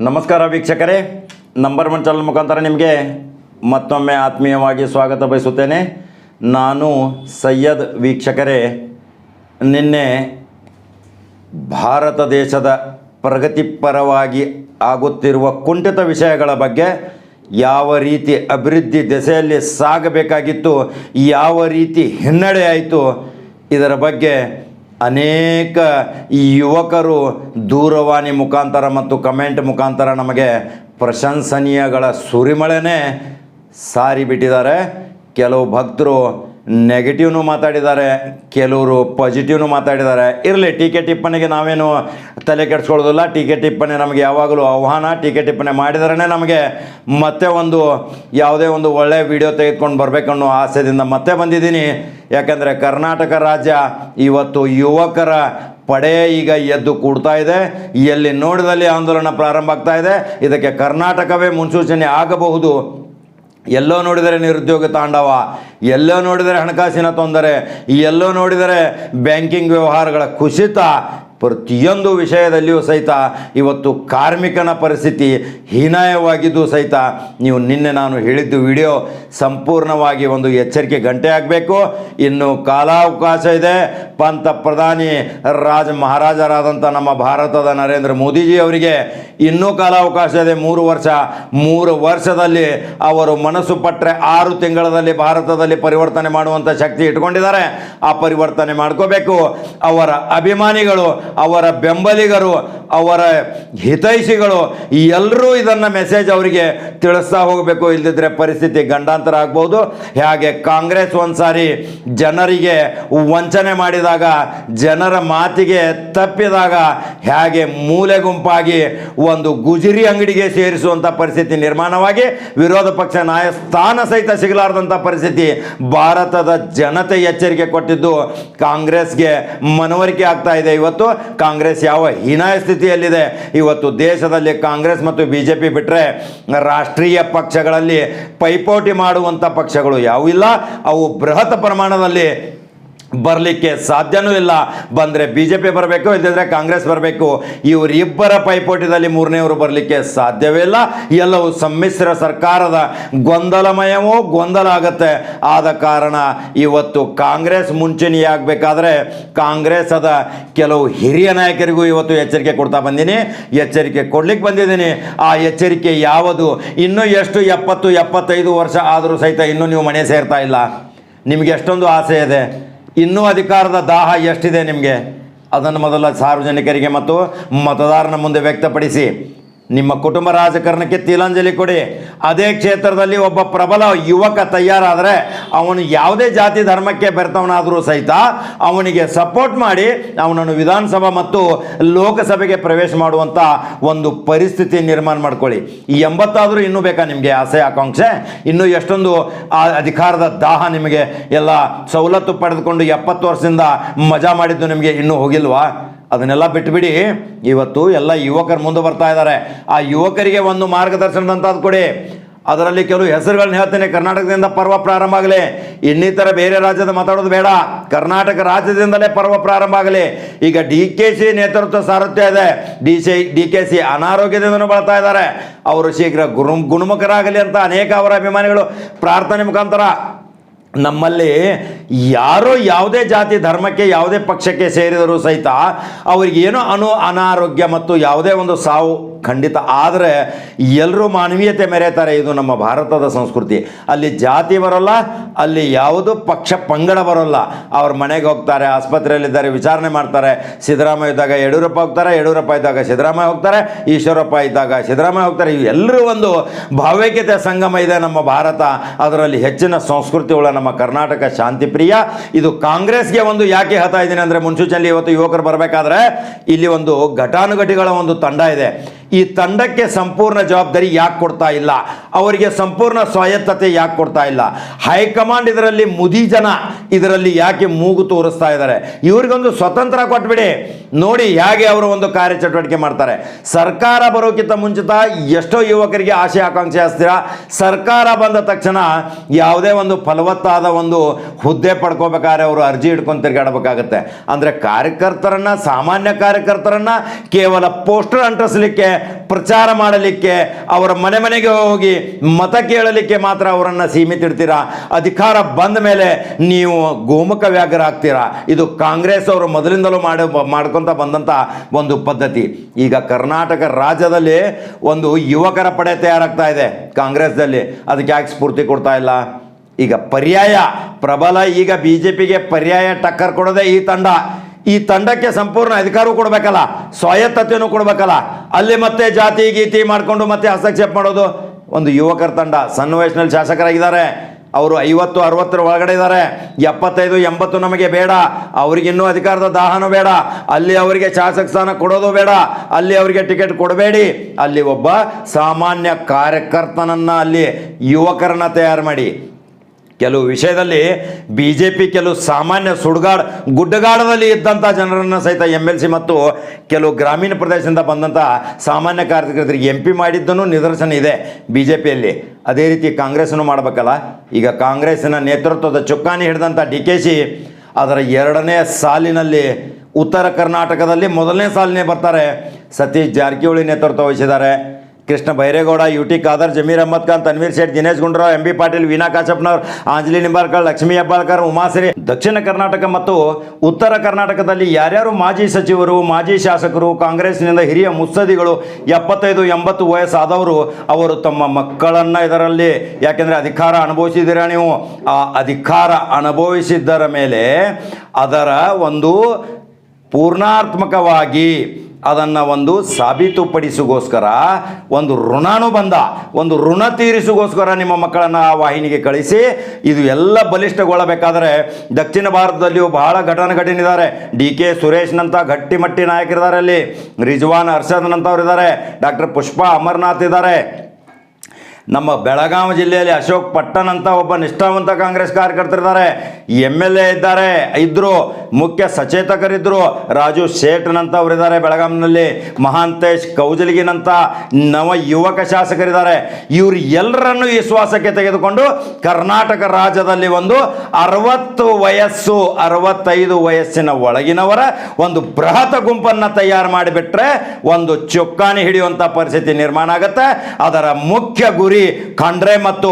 ನಮಸ್ಕಾರ ವೀಕ್ಷಕರೇ. Number one channel ಮುಖಾಂತರ ನಿಮಗೆ ಮತ್ತೊಮ್ಮೆ ಆತ್ಮೀಯವಾಗಿ ಸ್ವಾಗತ ಬಯಸುತ್ತೇನೆ. ನಾನು ಸಯ್ಯದ್ ವೀಕ್ಷಕರೇ. ನಿನ್ನೆ ಭಾರತ ದೇಶದ ಪ್ರಗತಿಪರವಾಗಿ ಆಗುತ್ತಿರುವ ಕುಂಠಿತ ವಿಷಯಗಳ ಬಗ್ಗೆ ಯಾವ ರೀತಿ ಅಭಿವೃದ್ಧಿ ದೆಸೆಯಲ್ಲಿ ಸಾಗಬೇಕಾಗಿತ್ತು, ಯಾವ ರೀತಿ ಹಿನ್ನಡೆ ಆಯಿತು, ಇದರ ಬಗ್ಗೆ ಅನೇಕ ಯುವಕರು ದೂರವಾಣಿ ಮುಖಾಂತರ ಮತ್ತು ಕಮೆಂಟ್ ಮುಖಾಂತರ ನಮಗೆ ಪ್ರಶಂಸನೀಯಗಳ ಸುರಿಮಳೆನೇ ಸಾರಿಬಿಟ್ಟಿದ್ದಾರೆ. ಕೆಲವು ಭಕ್ತರು ನೆಗೆಟಿವ್ನು ಮಾತಾಡಿದ್ದಾರೆ, ಕೆಲವರು ಪಾಸಿಟಿವ್ನು ಮಾತಾಡಿದ್ದಾರೆ. ಇರಲಿ, ಟೀಕೆ ಟಿಪ್ಪಣಿಗೆ ನಾವೇನು ತಲೆ ಕೆಡಿಸ್ಕೊಳ್ಳೋದಿಲ್ಲ. ಟೀಕೆ ಟಿಪ್ಪಣಿ ನಮಗೆ ಯಾವಾಗಲೂ ಆಹ್ವಾನ. ಟೀಕೆ ಟಿಪ್ಪಣಿ ಮಾಡಿದ್ರೇ ನಮಗೆ ಮತ್ತೆ ಒಂದು ಯಾವುದೇ ಒಂದು ಒಳ್ಳೆಯ ವಿಡಿಯೋ ತೆಗೆದುಕೊಂಡು ಬರಬೇಕನ್ನೋ ಆಸೆಯಿಂದ ಮತ್ತೆ ಬಂದಿದ್ದೀನಿ. ಯಾಕಂದರೆ ಕರ್ನಾಟಕ ರಾಜ್ಯ ಇವತ್ತು ಯುವಕರ ಪಡೆ ಈಗ ಎದ್ದು ಕೂಡ್ತಾ ಇದೆ. ಎಲ್ಲಿ ನೋಡಿದಲ್ಲಿ ಆಂದೋಲನ ಪ್ರಾರಂಭ ಆಗ್ತಾ ಇದೆ. ಇದಕ್ಕೆ ಕರ್ನಾಟಕವೇ ಮುನ್ಸೂಚನೆ ಆಗಬಹುದು. ಎಲ್ಲೋ ನೋಡಿದರೆ ನಿರುದ್ಯೋಗ ತಾಂಡವ ಎಲ್ಲೋ ನೋಡಿದರೆ ಹಣಕಾಸಿನ ತೊಂದರೆ ಎಲ್ಲೋ ನೋಡಿದರೆ ಬ್ಯಾಂಕಿಂಗ್ ವ್ಯವಹಾರಗಳ ಕುಸಿತ ಪ್ರತಿಯೊಂದು ವಿಷಯದಲ್ಲಿಯೂ ಸಹಿತ ಇವತ್ತು ಕಾರ್ಮಿಕನ ಪರಿಸ್ಥಿತಿ ಹೀನಾಯವಾಗಿದ್ದು ಸಹಿತ ನೀವು ನಿನ್ನೆ ನಾನು ಹೇಳಿದ್ದು ವಿಡಿಯೋ ಸಂಪೂರ್ಣವಾಗಿ ಒಂದು ಎಚ್ಚರಿಕೆ ಗಂಟೆ ಆಗಬೇಕು. ಇನ್ನು ಕಾಲಾವಕಾಶ ಇದೆ. ಪಂತ ಪ್ರಧಾನಿ ರಾಜ ಮಹಾರಾಜರಾದಂಥ ನಮ್ಮ ಭಾರತದ ನರೇಂದ್ರ ಮೋದಿಜಿ ಅವರಿಗೆ ಇನ್ನೂ ಕಾಲಾವಕಾಶ ಇದೆ. ಮೂರು ವರ್ಷ, ಮೂರು ವರ್ಷದಲ್ಲಿ ಅವರು ಮನಸ್ಸು ಪಟ್ಟರೆ ಆರು ತಿಂಗಳಲ್ಲಿ ಭಾರತದಲ್ಲಿ ಪರಿವರ್ತನೆ ಮಾಡುವಂಥ ಶಕ್ತಿ ಇಟ್ಕೊಂಡಿದ್ದಾರೆ. ಆ ಪರಿವರ್ತನೆ ಮಾಡ್ಕೋಬೇಕು. ಅವರ ಅಭಿಮಾನಿಗಳು ಅವರ ಬೆಂಬಲಿಗರು, ಅವರ ಹಿತೈಷಿಗಳು ಎಲ್ಲರೂ ಇದನ್ನು ಮೆಸೇಜ್ ಅವರಿಗೆ ತಿಳಿಸ್ತಾ ಹೋಗಬೇಕು. ಇಲ್ಲದಿದ್ದರೆ ಪರಿಸ್ಥಿತಿ ಗಂಡಾಂತರ ಆಗ್ಬೋದು. ಹಾಗೆ ಕಾಂಗ್ರೆಸ್ ಒಂದ್ಸಾರಿ ಜನರಿಗೆ ವಂಚನೆ ಮಾಡಿದಾಗ, ಜನರ ಮಾತಿಗೆ ತಪ್ಪಿದಾಗ, ಹೇಗೆ ಮೂಲೆ ಗುಂಪಾಗಿ ಒಂದು ಗುಜರಿ ಅಂಗಡಿಗೆ ಸೇರಿಸುವಂಥ ಪರಿಸ್ಥಿತಿ ನಿರ್ಮಾಣವಾಗಿ, ವಿರೋಧ ಪಕ್ಷ ನಾಯ ಸ್ಥಾನ ಸಹಿತ ಸಿಗಲಾರ್ದಂಥ ಪರಿಸ್ಥಿತಿ ಭಾರತದ ಜನತೆ ಎಚ್ಚರಿಕೆ ಕೊಟ್ಟಿದ್ದು ಕಾಂಗ್ರೆಸ್ಗೆ ಮನವರಿಕೆ ಆಗ್ತಾ ಇದೆ. ಇವತ್ತು ಕಾಂಗ್ರೆಸ್ ಯಾವ ಹೀನಾಯ ಸ್ಥಿತಿಯಲ್ಲಿದೆ? ಇವತ್ತು ದೇಶದಲ್ಲಿ ಕಾಂಗ್ರೆಸ್ ಮತ್ತು ಬಿ ಜೆ ಪಿ ಬಿಟ್ಟರೆ ರಾಷ್ಟ್ರೀಯ ಪಕ್ಷಗಳಲ್ಲಿ ಪೈಪೋಟಿ ಮಾಡುವಂಥ ಪಕ್ಷಗಳು ಯಾವೂ ಇಲ್ಲ ಅವು ಬೃಹತ್ ಪ್ರಮಾಣದಲ್ಲಿ ಬರಲಿಕ್ಕೆ ಸಾಧ್ಯನೂ ಇಲ್ಲ. ಬಂದರೆ ಬಿ ಜೆ ಪಿ ಬರಬೇಕು ಇಲ್ಲದಿದ್ದರೆ ಕಾಂಗ್ರೆಸ್ ಬರಬೇಕು. ಇವರಿಬ್ಬರ ಪೈಪೋಟಿದಲ್ಲಿ ಮೂರನೇವರು ಬರಲಿಕ್ಕೆ ಸಾಧ್ಯವೇ ಇಲ್ಲ. ಎಲ್ಲವೂ ಸಮ್ಮಿಶ್ರ ಸರ್ಕಾರದ ಗೊಂದಲಮಯವೂ ಗೊಂದಲ ಆಗುತ್ತೆ. ಆದ ಕಾರಣ ಇವತ್ತು ಕಾಂಗ್ರೆಸ್ ಮುಂಚೂಣಿಯಾಗಬೇಕಾದ್ರೆ ಕಾಂಗ್ರೆಸ್ ಅದ ಕೆಲವು ಹಿರಿಯ ನಾಯಕರಿಗೂ ಇವತ್ತು ಎಚ್ಚರಿಕೆ ಕೊಡ್ತಾ ಬಂದೀನಿ. ಎಚ್ಚರಿಕೆ ಕೊಡ್ಲಿಕ್ಕೆ ಬಂದಿದ್ದೀನಿ. ಆ ಎಚ್ಚರಿಕೆ ಯಾವುದು? ಇನ್ನೂ ಎಷ್ಟು ಎಪ್ಪತ್ತು, ಎಪ್ಪತ್ತೈದು ವರ್ಷ ಆದರೂ ಸಹಿತ ಇನ್ನೂ ನೀವು ಮನೆ ಸೇರ್ತಾ ಇಲ್ಲ. ನಿಮಗೆ ಎಷ್ಟೊಂದು ಆಸೆ ಇದೆ? ಇನ್ನೂ ಅಧಿಕಾರದ ದಾಹ ಎಷ್ಟಿದೆ ನಿಮಗೆ? ಅದನ್ನು ಮೊದಲ ಸಾರ್ವಜನಿಕರಿಗೆ ಮತ್ತು ಮತದಾರನ ಮುಂದೆ ವ್ಯಕ್ತಪಡಿಸಿ. ನಿಮ್ಮ ಕುಟುಂಬ ರಾಜಕಾರಣಕ್ಕೆ ತಿಲಾಂಜಲಿ ಕೊಡಿ. ಅದೇ ಕ್ಷೇತ್ರದಲ್ಲಿ ಒಬ್ಬ ಪ್ರಬಲ ಯುವಕ ತಯಾರಾದರೆ ಅವನು ಯಾವುದೇ ಜಾತಿ ಧರ್ಮಕ್ಕೆ ಬೆರೆತವನಾದರೂ ಸಹಿತ ಅವನಿಗೆ ಸಪೋರ್ಟ್ ಮಾಡಿ ಅವನನ್ನು ವಿಧಾನಸಭಾ ಮತ್ತು ಲೋಕಸಭೆಗೆ ಪ್ರವೇಶ ಮಾಡುವಂಥ ಒಂದು ಪರಿಸ್ಥಿತಿ ನಿರ್ಮಾಣ ಮಾಡ್ಕೊಳ್ಳಿ. ಈ ಎಂಬತ್ತಾದರೂ ಇನ್ನೂ ಬೇಕಾ ನಿಮಗೆ ಆಸೆ, ಆಕಾಂಕ್ಷೆ? ಇನ್ನೂ ಎಷ್ಟೊಂದು ಅಧಿಕಾರದ ದಾಹ ನಿಮಗೆ ಎಲ್ಲ ಸವಲತ್ತು ಪಡೆದುಕೊಂಡು ಎಪ್ಪತ್ತು ವರ್ಷದಿಂದ ಮಜಾ ಮಾಡಿದ್ದು ನಿಮಗೆ ಇನ್ನೂ ಹೋಗಿಲ್ವಾ? ಅದನ್ನೆಲ್ಲ ಬಿಟ್ಟುಬಿಡಿ ಇವತ್ತು ಎಲ್ಲ ಯುವಕರು ಮುಂದೆ ಬರ್ತಾ ಇದ್ದಾರೆ. ಆ ಯುವಕರಿಗೆ ಒಂದು ಮಾರ್ಗದರ್ಶನದಂಥದ್ದು ಕೊಡಿ. ಅದರಲ್ಲಿ ಕೆಲವು ಹೆಸರುಗಳನ್ನ ಹೇಳ್ತೇನೆ. ಕರ್ನಾಟಕದಿಂದ ಪರ್ವ ಪ್ರಾರಂಭ ಆಗಲಿ. ಇನ್ನಿತರ ಬೇರೆ ರಾಜ್ಯದ ಮಾತಾಡೋದು ಬೇಡ. ಕರ್ನಾಟಕ ರಾಜ್ಯದಿಂದಲೇ ಪರ್ವ ಪ್ರಾರಂಭ ಆಗಲಿ. ಈಗ ಡಿ ಕೆ ಸಿ ನೇತೃತ್ವ ಸಾರಥ್ಯ ಇದೆ. D C, D K C ಅನಾರೋಗ್ಯದಿಂದನೂ ಬಳತಾ ಇದ್ದಾರೆ. ಅವರು ಶೀಘ್ರ ಗುರು ಗುಣಮುಖರಾಗಲಿ ಅಂತ ಅನೇಕ ಅವರ ಅಭಿಮಾನಿಗಳು ಪ್ರಾರ್ಥನೆ ಮುಖಾಂತರ ನಮ್ಮಲ್ಲಿ ಯಾರೋ ಯಾವುದೇ ಜಾತಿ, ಧರ್ಮಕ್ಕೆ, ಯಾವುದೇ ಪಕ್ಷಕ್ಕೆ ಸೇರಿದರೂ ಸಹಿತ ಅವರಿಗೆ ಅನು ಅನಾರೋಗ್ಯ ಮತ್ತು ಯಾವುದೇ ಒಂದು ಸಾವು ಖಂಡಿತ. ಆದರೆ ಎಲ್ಲರೂ ಮಾನವೀಯತೆ ಮೆರೆತಾರೆ ಇದು ನಮ್ಮ ಭಾರತದ ಸಂಸ್ಕೃತಿ. ಅಲ್ಲಿ ಜಾತಿ ಬರೋಲ್ಲ, ಅಲ್ಲಿ ಯಾವುದು ಪಕ್ಷ ಪಂಗಡ ಬರೋಲ್ಲ. ಅವ್ರ ಮನೆಗೆ ಹೋಗ್ತಾರೆ, ಆಸ್ಪತ್ರೆಯಲ್ಲಿದ್ದಾರೆ, ವಿಚಾರಣೆ ಮಾಡ್ತಾರೆ. ಸಿದ್ದರಾಮಯ್ಯ ಇದ್ದಾಗ ಯಡಿಯೂರಪ್ಪ ಹೋಗ್ತಾರೆ, ಯಡಿಯೂರಪ್ಪ ಇದ್ದಾಗ ಸಿದ್ದರಾಮಯ್ಯ ಹೋಗ್ತಾರೆ, ಈಶ್ವರಪ್ಪ ಇದ್ದಾಗ ಸಿದ್ದರಾಮಯ್ಯ ಹೋಗ್ತಾರೆ. ಎಲ್ಲರೂ ಒಂದು ಭಾವೈಕ್ಯತೆ ಸಂಗಮ ಇದೆ ನಮ್ಮ ಭಾರತ. ಅದರಲ್ಲಿ ಹೆಚ್ಚಿನ ಸಂಸ್ಕೃತಿ ಉಳ್ಳ ನಮ್ಮ ಕರ್ನಾಟಕ ಶಾಂತಿ ಪ್ರಿಯ ಇದು ಕಾಂಗ್ರೆಸ್ಗೆ ಒಂದು ಯಾಕೆ ಹತಾ ಇದ್ದೀನಿ ಅಂದರೆ, ಮುನ್ಸೂಚನೆಯಲ್ಲಿ ಇವತ್ತು ಯುವಕರು ಬರಬೇಕಾದ್ರೆ, ಇಲ್ಲಿ ಒಂದು ಘಟಾನುಘಟಿಗಳ ಒಂದು ತಂಡ ಇದೆ. ಈ ತಂಡಕ್ಕೆ ಸಂಪೂರ್ಣ ಜವಾಬ್ದಾರಿ ಯಾಕೆ ಕೊಡ್ತಾ ಇಲ್ಲ? ಅವರಿಗೆ ಸಂಪೂರ್ಣ ಸ್ವಾಯತ್ತತೆ ಯಾಕೆ ಕೊಡ್ತಾ ಇಲ್ಲ? ಹೈಕಮಾಂಡ್ ಇದರಲ್ಲಿ ಮುದಿ ಜನ. ಇದರಲ್ಲಿ ಯಾಕೆ ಮೂಗು ತೋರಿಸ್ತಾ ಇದ್ದಾರೆ? ಇವರಿಗೊಂದು ಸ್ವತಂತ್ರ ಕೊಟ್ಬಿಡಿ. ನೋಡಿ ಹೇಗೆ ಅವರು ಒಂದು ಕಾರ್ಯಚಟುವಟಿಕೆ ಮಾಡ್ತಾರೆ. ಸರ್ಕಾರ ಬರೋಕ್ಕಿಂತ ಮುಂಚಿತ ಎಷ್ಟೋ ಯುವಕರಿಗೆ ಆಸೆ ಆಕಾಂಕ್ಷೆ ಹಾಸ್ತೀರಾ. ಸರ್ಕಾರ ಬಂದ ತಕ್ಷಣ ಯಾವುದೇ ಒಂದು ಫಲವತ್ತಾದ ಒಂದು ಹುದ್ದೆ ಪಡ್ಕೋಬೇಕಾದ್ರೆ ಅವರು ಅರ್ಜಿ ಹಿಡ್ಕೊಂಡು ತಿರುಗಾಡಬೇಕಾಗತ್ತೆ. ಅಂದರೆ ಕಾರ್ಯಕರ್ತರನ್ನ, ಸಾಮಾನ್ಯ ಕಾರ್ಯಕರ್ತರನ್ನ, ಕೇವಲ ಪೋಸ್ಟರ್ ಅಂಟಿಸ್ಲಿಕ್ಕೆ, ಪ್ರಚಾರ ಮಾಡಲಿಕ್ಕೆ, ಅವರ ಮನೆ ಮನೆಗೆ ಹೋಗಿ ಮತ ಕೇಳಲಿಕ್ಕೆ ಮಾತ್ರ ಅವರನ್ನು ಸೀಮಿತ ಇಡ್ತೀರಾ? ಅಧಿಕಾರ ಬಂದ ಮೇಲೆ ನೀವು ಗೋಮುಖ ವ್ಯಾಘ್ರ ಆಗ್ತೀರಾ ಇದು ಕಾಂಗ್ರೆಸ್ ಅವರು ಮೊದಲಿಂದಲೂ ಮಾಡಿ, ಮಾಡ್ಕೊತ ಬಂದಂಥ ಒಂದು ಪದ್ಧತಿ. ಈಗ ಕರ್ನಾಟಕ ರಾಜ್ಯದಲ್ಲಿ ಒಂದು ಯುವಕರ ಪಡೆ ತಯಾರಾಗ್ತಾ ಇದೆ ಕಾಂಗ್ರೆಸ್ದಲ್ಲಿ ಅದಕ್ಕೆ ಯಾಕೆ ಸ್ಫೂರ್ತಿ ಕೊಡ್ತಾ ಇಲ್ಲ? ಈಗ ಪರ್ಯಾಯ, ಪ್ರಬಲ, ಈಗ ಬಿ ಜೆ ಪಿಗೆ ಪರ್ಯಾಯ ಟಕ್ಕರ್ ಕೊಡೋದೇ ಈ ತಂಡ. ಈ ತಂಡಕ್ಕೆ ಸಂಪೂರ್ಣ ಅಧಿಕಾರವೂ ಕೊಡಬೇಕಲ್ಲ ಸ್ವಾಯತ್ತತೆಯನ್ನು ಕೊಡಬೇಕಲ್ಲ. ಅಲ್ಲಿ ಮತ್ತೆ ಜಾತಿ, ಗೀತಿ ಮಾಡಿಕೊಂಡು ಮತ್ತೆ ಹಸ್ತಕ್ಷೇಪ ಮಾಡೋದು ಒಂದು ಯುವಕರ ತಂಡ. ಸಣ್ಣ ವಯಸ್ಸಿನಲ್ಲಿ ಶಾಸಕರಾಗಿದ್ದಾರೆ. ಅವರು ಐವತ್ತು, ಅರವತ್ತರ ಒಳಗಡೆ ಇದ್ದಾರೆ. ಎಪ್ಪತ್ತೈದು, ಎಂಬತ್ತು ನಮಗೆ ಬೇಡ. ಅವ್ರಿಗಿನ್ನೂ ಅಧಿಕಾರದ ದಾಹನೂ ಬೇಡ. ಅಲ್ಲಿ ಅವರಿಗೆ ಶಾಸಕ ಸ್ಥಾನ ಕೊಡೋದು ಬೇಡ. ಅಲ್ಲಿ ಅವರಿಗೆ ಟಿಕೆಟ್ ಕೊಡಬೇಡಿ. ಅಲ್ಲಿ ಒಬ್ಬ ಸಾಮಾನ್ಯ ಕಾರ್ಯಕರ್ತನನ್ನು ಅಲ್ಲಿ ಯುವಕರನ್ನ ತಯಾರು ಮಾಡಿ. ಕೆಲವು ವಿಷಯದಲ್ಲಿ ಬಿ ಜೆ ಪಿ ಕೆಲವು ಸಾಮಾನ್ಯ ಸುಡುಗಾಡು, ಗುಡ್ಡಗಾಡದಲ್ಲಿ ಇದ್ದಂಥ ಜನರನ್ನು ಸಹಿತ ಎಂ ಎಲ್ ಸಿ ಮತ್ತು ಕೆಲವು ಗ್ರಾಮೀಣ ಪ್ರದೇಶದಿಂದ ಬಂದಂಥ ಸಾಮಾನ್ಯ ಕಾರ್ಯಕರ್ತರಿಗೆ ಎಂ ಪಿ ಮಾಡಿದ್ದನ್ನು ನಿದರ್ಶನ ಇದೆ ಬಿ ಜೆ ಪಿಯಲ್ಲಿ ಅದೇ ರೀತಿ ಕಾಂಗ್ರೆಸ್ನು ಮಾಡಬೇಕಲ್ಲ? ಈಗ ಕಾಂಗ್ರೆಸ್ಸಿನ ನೇತೃತ್ವದ ಚುಕ್ಕಾಣಿ ಹಿಡಿದಂಥ ಡಿ ಕೆ ಶಿ ಅದರ ಎರಡನೇ ಸಾಲಿನಲ್ಲಿ ಉತ್ತರ ಕರ್ನಾಟಕದಲ್ಲಿ ಮೊದಲನೇ ಸಾಲಿನೇ ಬರ್ತಾರೆ. ಸತೀಶ್ ಜಾರಕಿಹೊಳಿ ನೇತೃತ್ವ ವಹಿಸಿದ್ದಾರೆ. Krishna Byregowda U T Khader, Zameer Ahmed Khan, Tanveer Sait, Dinesh Gundu Rao, M B Patil Veena ಕಾಶಪ್ಪನವ್ರು Anjali Nimbalkar, Lakshmi Hebbalkar, Umashree. ದಕ್ಷಿಣ ಕರ್ನಾಟಕ ಮತ್ತು ಉತ್ತರ ಕರ್ನಾಟಕದಲ್ಲಿ ಯಾರ್ಯಾರು ಮಾಜಿ ಸಚಿವರು, ಮಾಜಿ ಶಾಸಕರು ಕಾಂಗ್ರೆಸ್ನಿಂದ ಹಿರಿಯ ಮುತ್ಸದಿಗಳು ಎಪ್ಪತ್ತೈದು, ಎಂಬತ್ತು ವಯಸ್ಸಾದವರು, ಅವರು ತಮ್ಮ ಮಕ್ಕಳನ್ನು ಇದರಲ್ಲಿ. ಯಾಕೆಂದರೆ ಅಧಿಕಾರ ಅನುಭವಿಸಿದ್ದೀರಾ ನೀವು? ಆ ಅಧಿಕಾರ ಅನುಭವಿಸಿದ್ದರ ಮೇಲೆ ಅದರ ಒಂದು ಪೂರ್ಣಾತ್ಮಕವಾಗಿ ಅದನ್ನು ಒಂದು ಸಾಬೀತುಪಡಿಸುಗೋಸ್ಕರ, ಒಂದು ಋಣಾನುಬಂಧ, ಒಂದು ಋಣ ತೀರಿಸುಗೋಸ್ಕರ ನಿಮ್ಮ ಮಕ್ಕಳನ್ನು ಆ ವಾಹಿನಿಗೆ ಕಳಿಸಿ, ಇದು ಎಲ್ಲ ಬಲಿಷ್ಠಗೊಳ್ಳಬೇಕಾದರೆ ದಕ್ಷಿಣ ಭಾರತದಲ್ಲಿಯೂ ಬಹಳ ಘಟನೆ ಘಟನಿದ್ದಾರೆ ಡಿ ಕೆ ಸುರೇಶ್ನಂಥ ಗಟ್ಟಿಮಟ್ಟಿ ನಾಯಕರಿದ್ದಾರೆ ಅಲ್ಲಿ. ರಿಜ್ವಾನ್ ಹರ್ಷದ್ನಂಥವ್ರು ಇದ್ದಾರೆ ಡಾಕ್ಟರ್ ಪುಷ್ಪಾ ಅಮರ್ನಾಥ್ ಇದ್ದಾರೆ. ನಮ್ಮ ಬೆಳಗಾವಿ ಜಿಲ್ಲೆಯಲ್ಲಿ ಅಶೋಕ್ ಪಟ್ಟಣ್ ಅಂತ ಒಬ್ಬ ನಿಷ್ಠಾವಂತ ಕಾಂಗ್ರೆಸ್ ಕಾರ್ಯಕರ್ತರಿದ್ದಾರೆ. ಎಂ ಎಲ್ ಎ ಇದ್ದಾರೆ. ಇದ್ರು ಮುಖ್ಯ ಸಚೇತಕರಿದ್ದರು ರಾಜು ಶೇಟ್ನಂತವ್ರು ಇದ್ದಾರೆ ಬೆಳಗಾವಿನಲ್ಲಿ ಮಹಾಂತೇಶ್ ಕೌಜಲಿಗಿನಂತ ನವ ಯುವಕ ಶಾಸಕರಿದ್ದಾರೆ. ಇವರು ಎಲ್ಲರನ್ನು ವಿಶ್ವಾಸಕ್ಕೆ ಶ್ವಾಸಕ್ಕೆ ತೆಗೆದುಕೊಂಡು ಕರ್ನಾಟಕ ರಾಜ್ಯದಲ್ಲಿ ಒಂದು ಅರವತ್ತು ವಯಸ್ಸು, ಅರವತ್ತೈದು ವಯಸ್ಸಿನ ಒಳಗಿನವರ ಒಂದು ಬೃಹತ್ ಗುಂಪನ್ನು ತಯಾರು ಮಾಡಿಬಿಟ್ರೆ ಒಂದು ಚುಕ್ಕಾಣಿ ಹಿಡಿಯುವಂಥ ಪರಿಸ್ಥಿತಿ ನಿರ್ಮಾಣ ಆಗುತ್ತೆ. ಅದರ ಮುಖ್ಯ ಗುರಿ ಖಂಡ್ರೆ ಮತ್ತು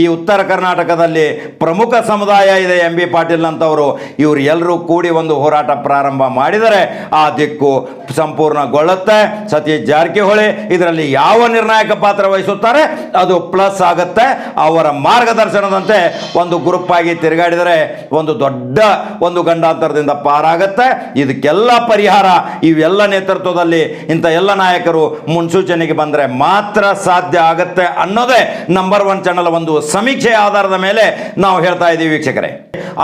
ಈ ಉತ್ತರ ಕರ್ನಾಟಕದಲ್ಲಿ ಪ್ರಮುಖ ಸಮುದಾಯ ಇದೆ ಎಂ ಬಿ ಪಾಟೀಲ್ ಅಂತವರು ಇವರು ಎಲ್ಲರೂ ಕೂಡಿ ಒಂದು ಹೋರಾಟ ಪ್ರಾರಂಭ ಮಾಡಿದರೆ ಆ ದಿಕ್ಕು ಸಂಪೂರ್ಣಗೊಳ್ಳುತ್ತೆ. ಸತೀಶ್ ಜಾರಕಿಹೊಳಿ ಇದರಲ್ಲಿ ಯಾವ ನಿರ್ಣಾಯಕ ಪಾತ್ರ ವಹಿಸುತ್ತಾರೆ? ಅದು ಪ್ಲಸ್ ಆಗುತ್ತೆ. ಅವರ ಮಾರ್ಗದರ್ಶನದಂತೆ ಒಂದು ಗ್ರೂಪ್ ಆಗಿ ತಿರುಗಾಡಿದರೆ ಒಂದು ದೊಡ್ಡ ಒಂದು ಗಂಡಾಂತರದಿಂದ ಪಾರಾಗುತ್ತೆ. ಇದಕ್ಕೆಲ್ಲ ಪರಿಹಾರ ಇವೆಲ್ಲ ನೇತೃತ್ವದಲ್ಲಿ ಇಂಥ ಎಲ್ಲ ನಾಯಕರು ಮುನ್ಸೂಚನೆಗೆ ಬಂದರೆ ಮಾತ್ರ ಸಾಧ್ಯ ಆಗುತ್ತೆ ಅನ್ನೋದೇ ನಂಬರ್ ಒನ್ ಚಾನಲ್ ಒಂದು ಸಮೀಕ್ಷೆ ಆಧಾರದ ಮೇಲೆ ನಾವು ಹೇಳ್ತಾ ಇದ್ದೀವಿ ವೀಕ್ಷಕರೇ.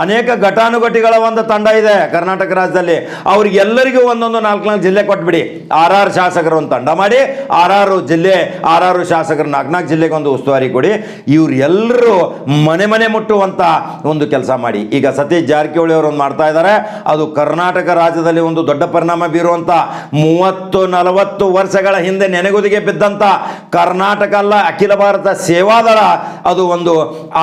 ಅನೇಕ ಘಟಾನುಘಟಿಗಳ ಒಂದು ತಂಡ ಇದೆ ಕರ್ನಾಟಕ ರಾಜ್ಯದಲ್ಲಿ. ಅವ್ರಿಗೆಲ್ಲರಿಗೂ ಒಂದೊಂದು ನಾಲ್ಕು ನಾಲ್ಕು ಜಿಲ್ಲೆ ಕೊಟ್ಬಿಡಿ. ಆರಾರು ಶಾಸಕರು ಒಂದು ತಂಡ ಮಾಡಿ ಆರಾರು ಜಿಲ್ಲೆ ಆರಾರು ಶಾಸಕರು ನಾಲ್ಕು ನಾಲ್ಕು ಜಿಲ್ಲೆಗೆ ಒಂದು ಉಸ್ತುವಾರಿ ಕೊಡಿ. ಇವರೆಲ್ಲರೂ ಮನೆ ಮನೆ ಮುಟ್ಟುವಂಥ ಒಂದು ಕೆಲಸ ಮಾಡಿ. ಈಗ ಸತೀಶ್ ಜಾರಕಿಹೊಳಿ ಅವರು ಒಂದು ಮಾಡ್ತಾ ಇದ್ದಾರೆ ಅದು ಕರ್ನಾಟಕ ರಾಜ್ಯದಲ್ಲಿ ಒಂದು ದೊಡ್ಡ ಪರಿಣಾಮ ಬೀರುವಂಥ ಮೂವತ್ತು ನಲವತ್ತು ವರ್ಷಗಳ ಹಿಂದೆ ನೆನೆಗುದಿಗೆ ಬಿದ್ದಂಥ ಕರ್ನಾಟಕ ಅಲ್ಲ, ಅಖಿಲ ಭಾರತ ಸೇವಾದಳ, ಅದು ಒಂದು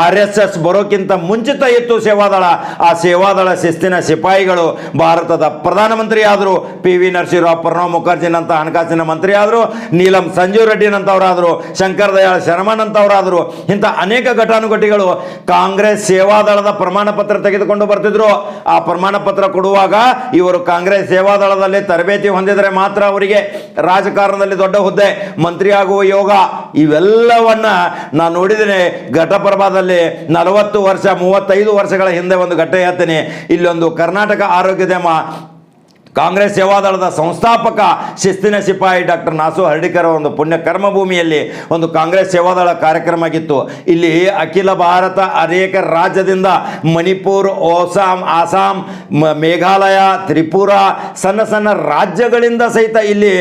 ಆರ್ ಎಸ್ ಎಸ್ ಬರೋಕ್ಕಿಂತ ಮುಂಚಿತ ಇತ್ತು ಸೇವಾದಳ. ಆ ಸೇವಾದಳ ಶಿಸ್ತಿನ ಸಿಪಾಯಿಗಳು ಭಾರತದ ಪ್ರಧಾನಮಂತ್ರಿ ಆದರು ಪಿ ವಿ ನರಸಿಂಹರಾವ್ ಪ್ರಣವ್ ಮುಖರ್ಜಿನಂಥ ಹಣಕಾಸಿನ ಮಂತ್ರಿ ಆದರು ನೀಲಂ ಸಂಜೀವ್ ರೆಡ್ಡಿನಂತವರಾದರು, ಶಂಕರ್ ದಯಾಳ್ ಶರ್ಮನಂಥವರಾದರು ಇಂಥ ಅನೇಕ ಘಟಾನುಘಟಿಗಳು ಕಾಂಗ್ರೆಸ್ ಸೇವಾದಳದ ಪ್ರಮಾಣ ಪತ್ರ ತೆಗೆದುಕೊಂಡು ಬರ್ತಿದ್ರು. ಆ ಪ್ರಮಾಣ ಪತ್ರ ಕೊಡುವಾಗ ಇವರು ಕಾಂಗ್ರೆಸ್ ಸೇವಾದಳದಲ್ಲಿ ತರಬೇತಿ ಹೊಂದಿದರೆ ಮಾತ್ರ ಅವರಿಗೆ ರಾಜಕಾರಣದಲ್ಲಿ ದೊಡ್ಡ ಹುದ್ದೆ ಮಂತ್ರಿ ಆಗುವ ಯೋಗ, ಇವೆಲ್ಲವನ್ನ ನಾನು ನೋಡಿದ್ದೇನೆ ಘಟಪ್ರಭಾದಲ್ಲಿ ನಲವತ್ತು ವರ್ಷ ಮೂವತ್ತೈದು ವರ್ಷಗಳ ಹಿಂದೆ ಒಂದು ಘಟ್ಟ ಹೇಳ್ತೇನೆ. ಇಲ್ಲೊಂದು ಕರ್ನಾಟಕ ಆರೋಗ್ಯಧಾಮ ಕಾಂಗ್ರೆಸ್ ಸೇವಾದಳದ ಸಂಸ್ಥಾಪಕ ಶಿಸ್ತಿನ ಸಿಪಾಯಿ ಡಾಕ್ಟರ್ ನಾಸು ಹರ್ಡಿಕರ್ ಒಂದು ಪುಣ್ಯ ಕರ್ಮಭೂಮಿಯಲ್ಲಿ ಒಂದು ಕಾಂಗ್ರೆಸ್ ಸೇವಾದಳ ಕಾರ್ಯಕ್ರಮ ಆಗಿತ್ತು. ಇಲ್ಲಿ ಅಖಿಲ ಭಾರತ ಅನೇಕ ರಾಜ್ಯದಿಂದ ಮಣಿಪುರ್, ಓಸಾಂ, ಆಸಾಂ ಮೇಘಾಲಯ, ತ್ರಿಪುರ ಸಣ್ಣ ಸಣ್ಣ ರಾಜ್ಯಗಳಿಂದ ಸಹಿತ ಇಲ್ಲಿ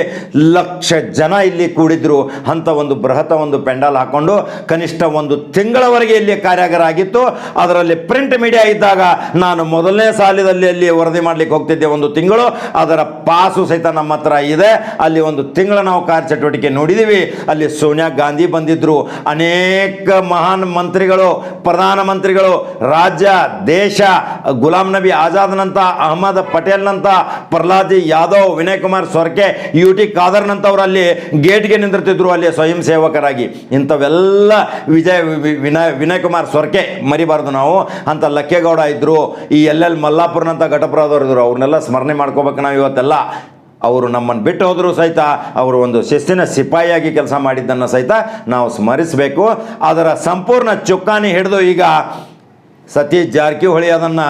ಲಕ್ಷ ಜನ ಇಲ್ಲಿ ಕೂಡಿದ್ರು. ಅಂತ ಒಂದು ಬೃಹತ್ ಒಂದು ಪೆಂಡಾಲ್ ಹಾಕೊಂಡು ಕನಿಷ್ಠ ಒಂದು ತಿಂಗಳವರೆಗೆ ಇಲ್ಲಿ ಕಾರ್ಯಾಗಾರ ಆಗಿತ್ತು ಅದರಲ್ಲಿ ಪ್ರಿಂಟ್ ಮೀಡಿಯಾ ಇದ್ದಾಗ ನಾನು ಮೊದಲನೇ ಸಾಲಿನಲ್ಲಿ ಅಲ್ಲಿ ವರದಿ ಮಾಡ್ಲಿಕ್ಕೆ ಹೋಗ್ತಿದ್ದೆ ಒಂದು ತಿಂಗಳು. ಅದರ ಪಾಸು ಸಹಿತ ನಮ್ಮ ಹತ್ರ ಇದೆ. ಅಲ್ಲಿ ಒಂದು ತಿಂಗಳ ನಾವು ಕಾರ್ಯಚಟುವಟಿಕೆ ನೋಡಿದ್ದೀವಿ ಅಲ್ಲಿ ಸೋನಿಯಾ ಗಾಂಧಿ ಬಂದಿದ್ರು. ಅನೇಕ ಮಹಾನ್ ಮಂತ್ರಿಗಳು ಪ್ರಧಾನಮಂತ್ರಿಗಳು ರಾಜ್ಯ, ದೇಶ, ಗುಲಾಂ ನಬಿ ಆಜಾದ್ನಂಥ ಅಹಮದ್ ಪಟೇಲ್ನಂತ, ಪ್ರಹ್ಲಾದ್ ಯಾದವ್, ವಿನಯ್ ಕುಮಾರ್ ಸೊರ್ಕೆ, ಯು ಟಿ ಖಾದರ್ನಂಥವ್ರು ಅಲ್ಲಿ ಗೇಟ್ಗೆ ನಿಂತಿರ್ತಿದ್ರು ಅಲ್ಲಿ ಸ್ವಯಂ ಸೇವಕರಾಗಿ ಇಂಥವೆಲ್ಲ ವಿಜಯ್ ವಿನಯ್ ವಿನಯ್ ಕುಮಾರ್ ಸೊರ್ಕೆ ಮರಿಬಾರ್ದು ನಾವು. ಅಂತ ಲಕ್ಕೇಗೌಡ ಇದ್ರು. ಈ ಎಲ್ ಎಲ್ ಮಲ್ಲಾಪುರ್ನಂತ ಘಟಪ್ರದವ್ರು ಇದ್ರು. ಅವ್ರನ್ನೆಲ್ಲ ಸ್ಮರಣೆ ಮಾಡ್ಕೋಬೇಕು. ನಾವು ಇವತ್ತೆಲ್ಲ. ಅವರು ನಮ್ಮನ್ನು ಬಿಟ್ಟು ಹೋದರೂ ಸಹಿತ, ಅವರು ಒಂದು ಶಿಸ್ತಿನ ಸಿಪಾಯಿಯಾಗಿ ಕೆಲಸ ಮಾಡಿದ್ದನ್ನು ಸಹಿತ ನಾವು ಸ್ಮರಿಸಬೇಕು. ಅದರ ಸಂಪೂರ್ಣ ಚುಕ್ಕಾನಿ ಹಿಡಿದು ಈಗ ಸತೀಶ್ ಜಾರಕಿಹೊಳಿ ಅದನ್ನು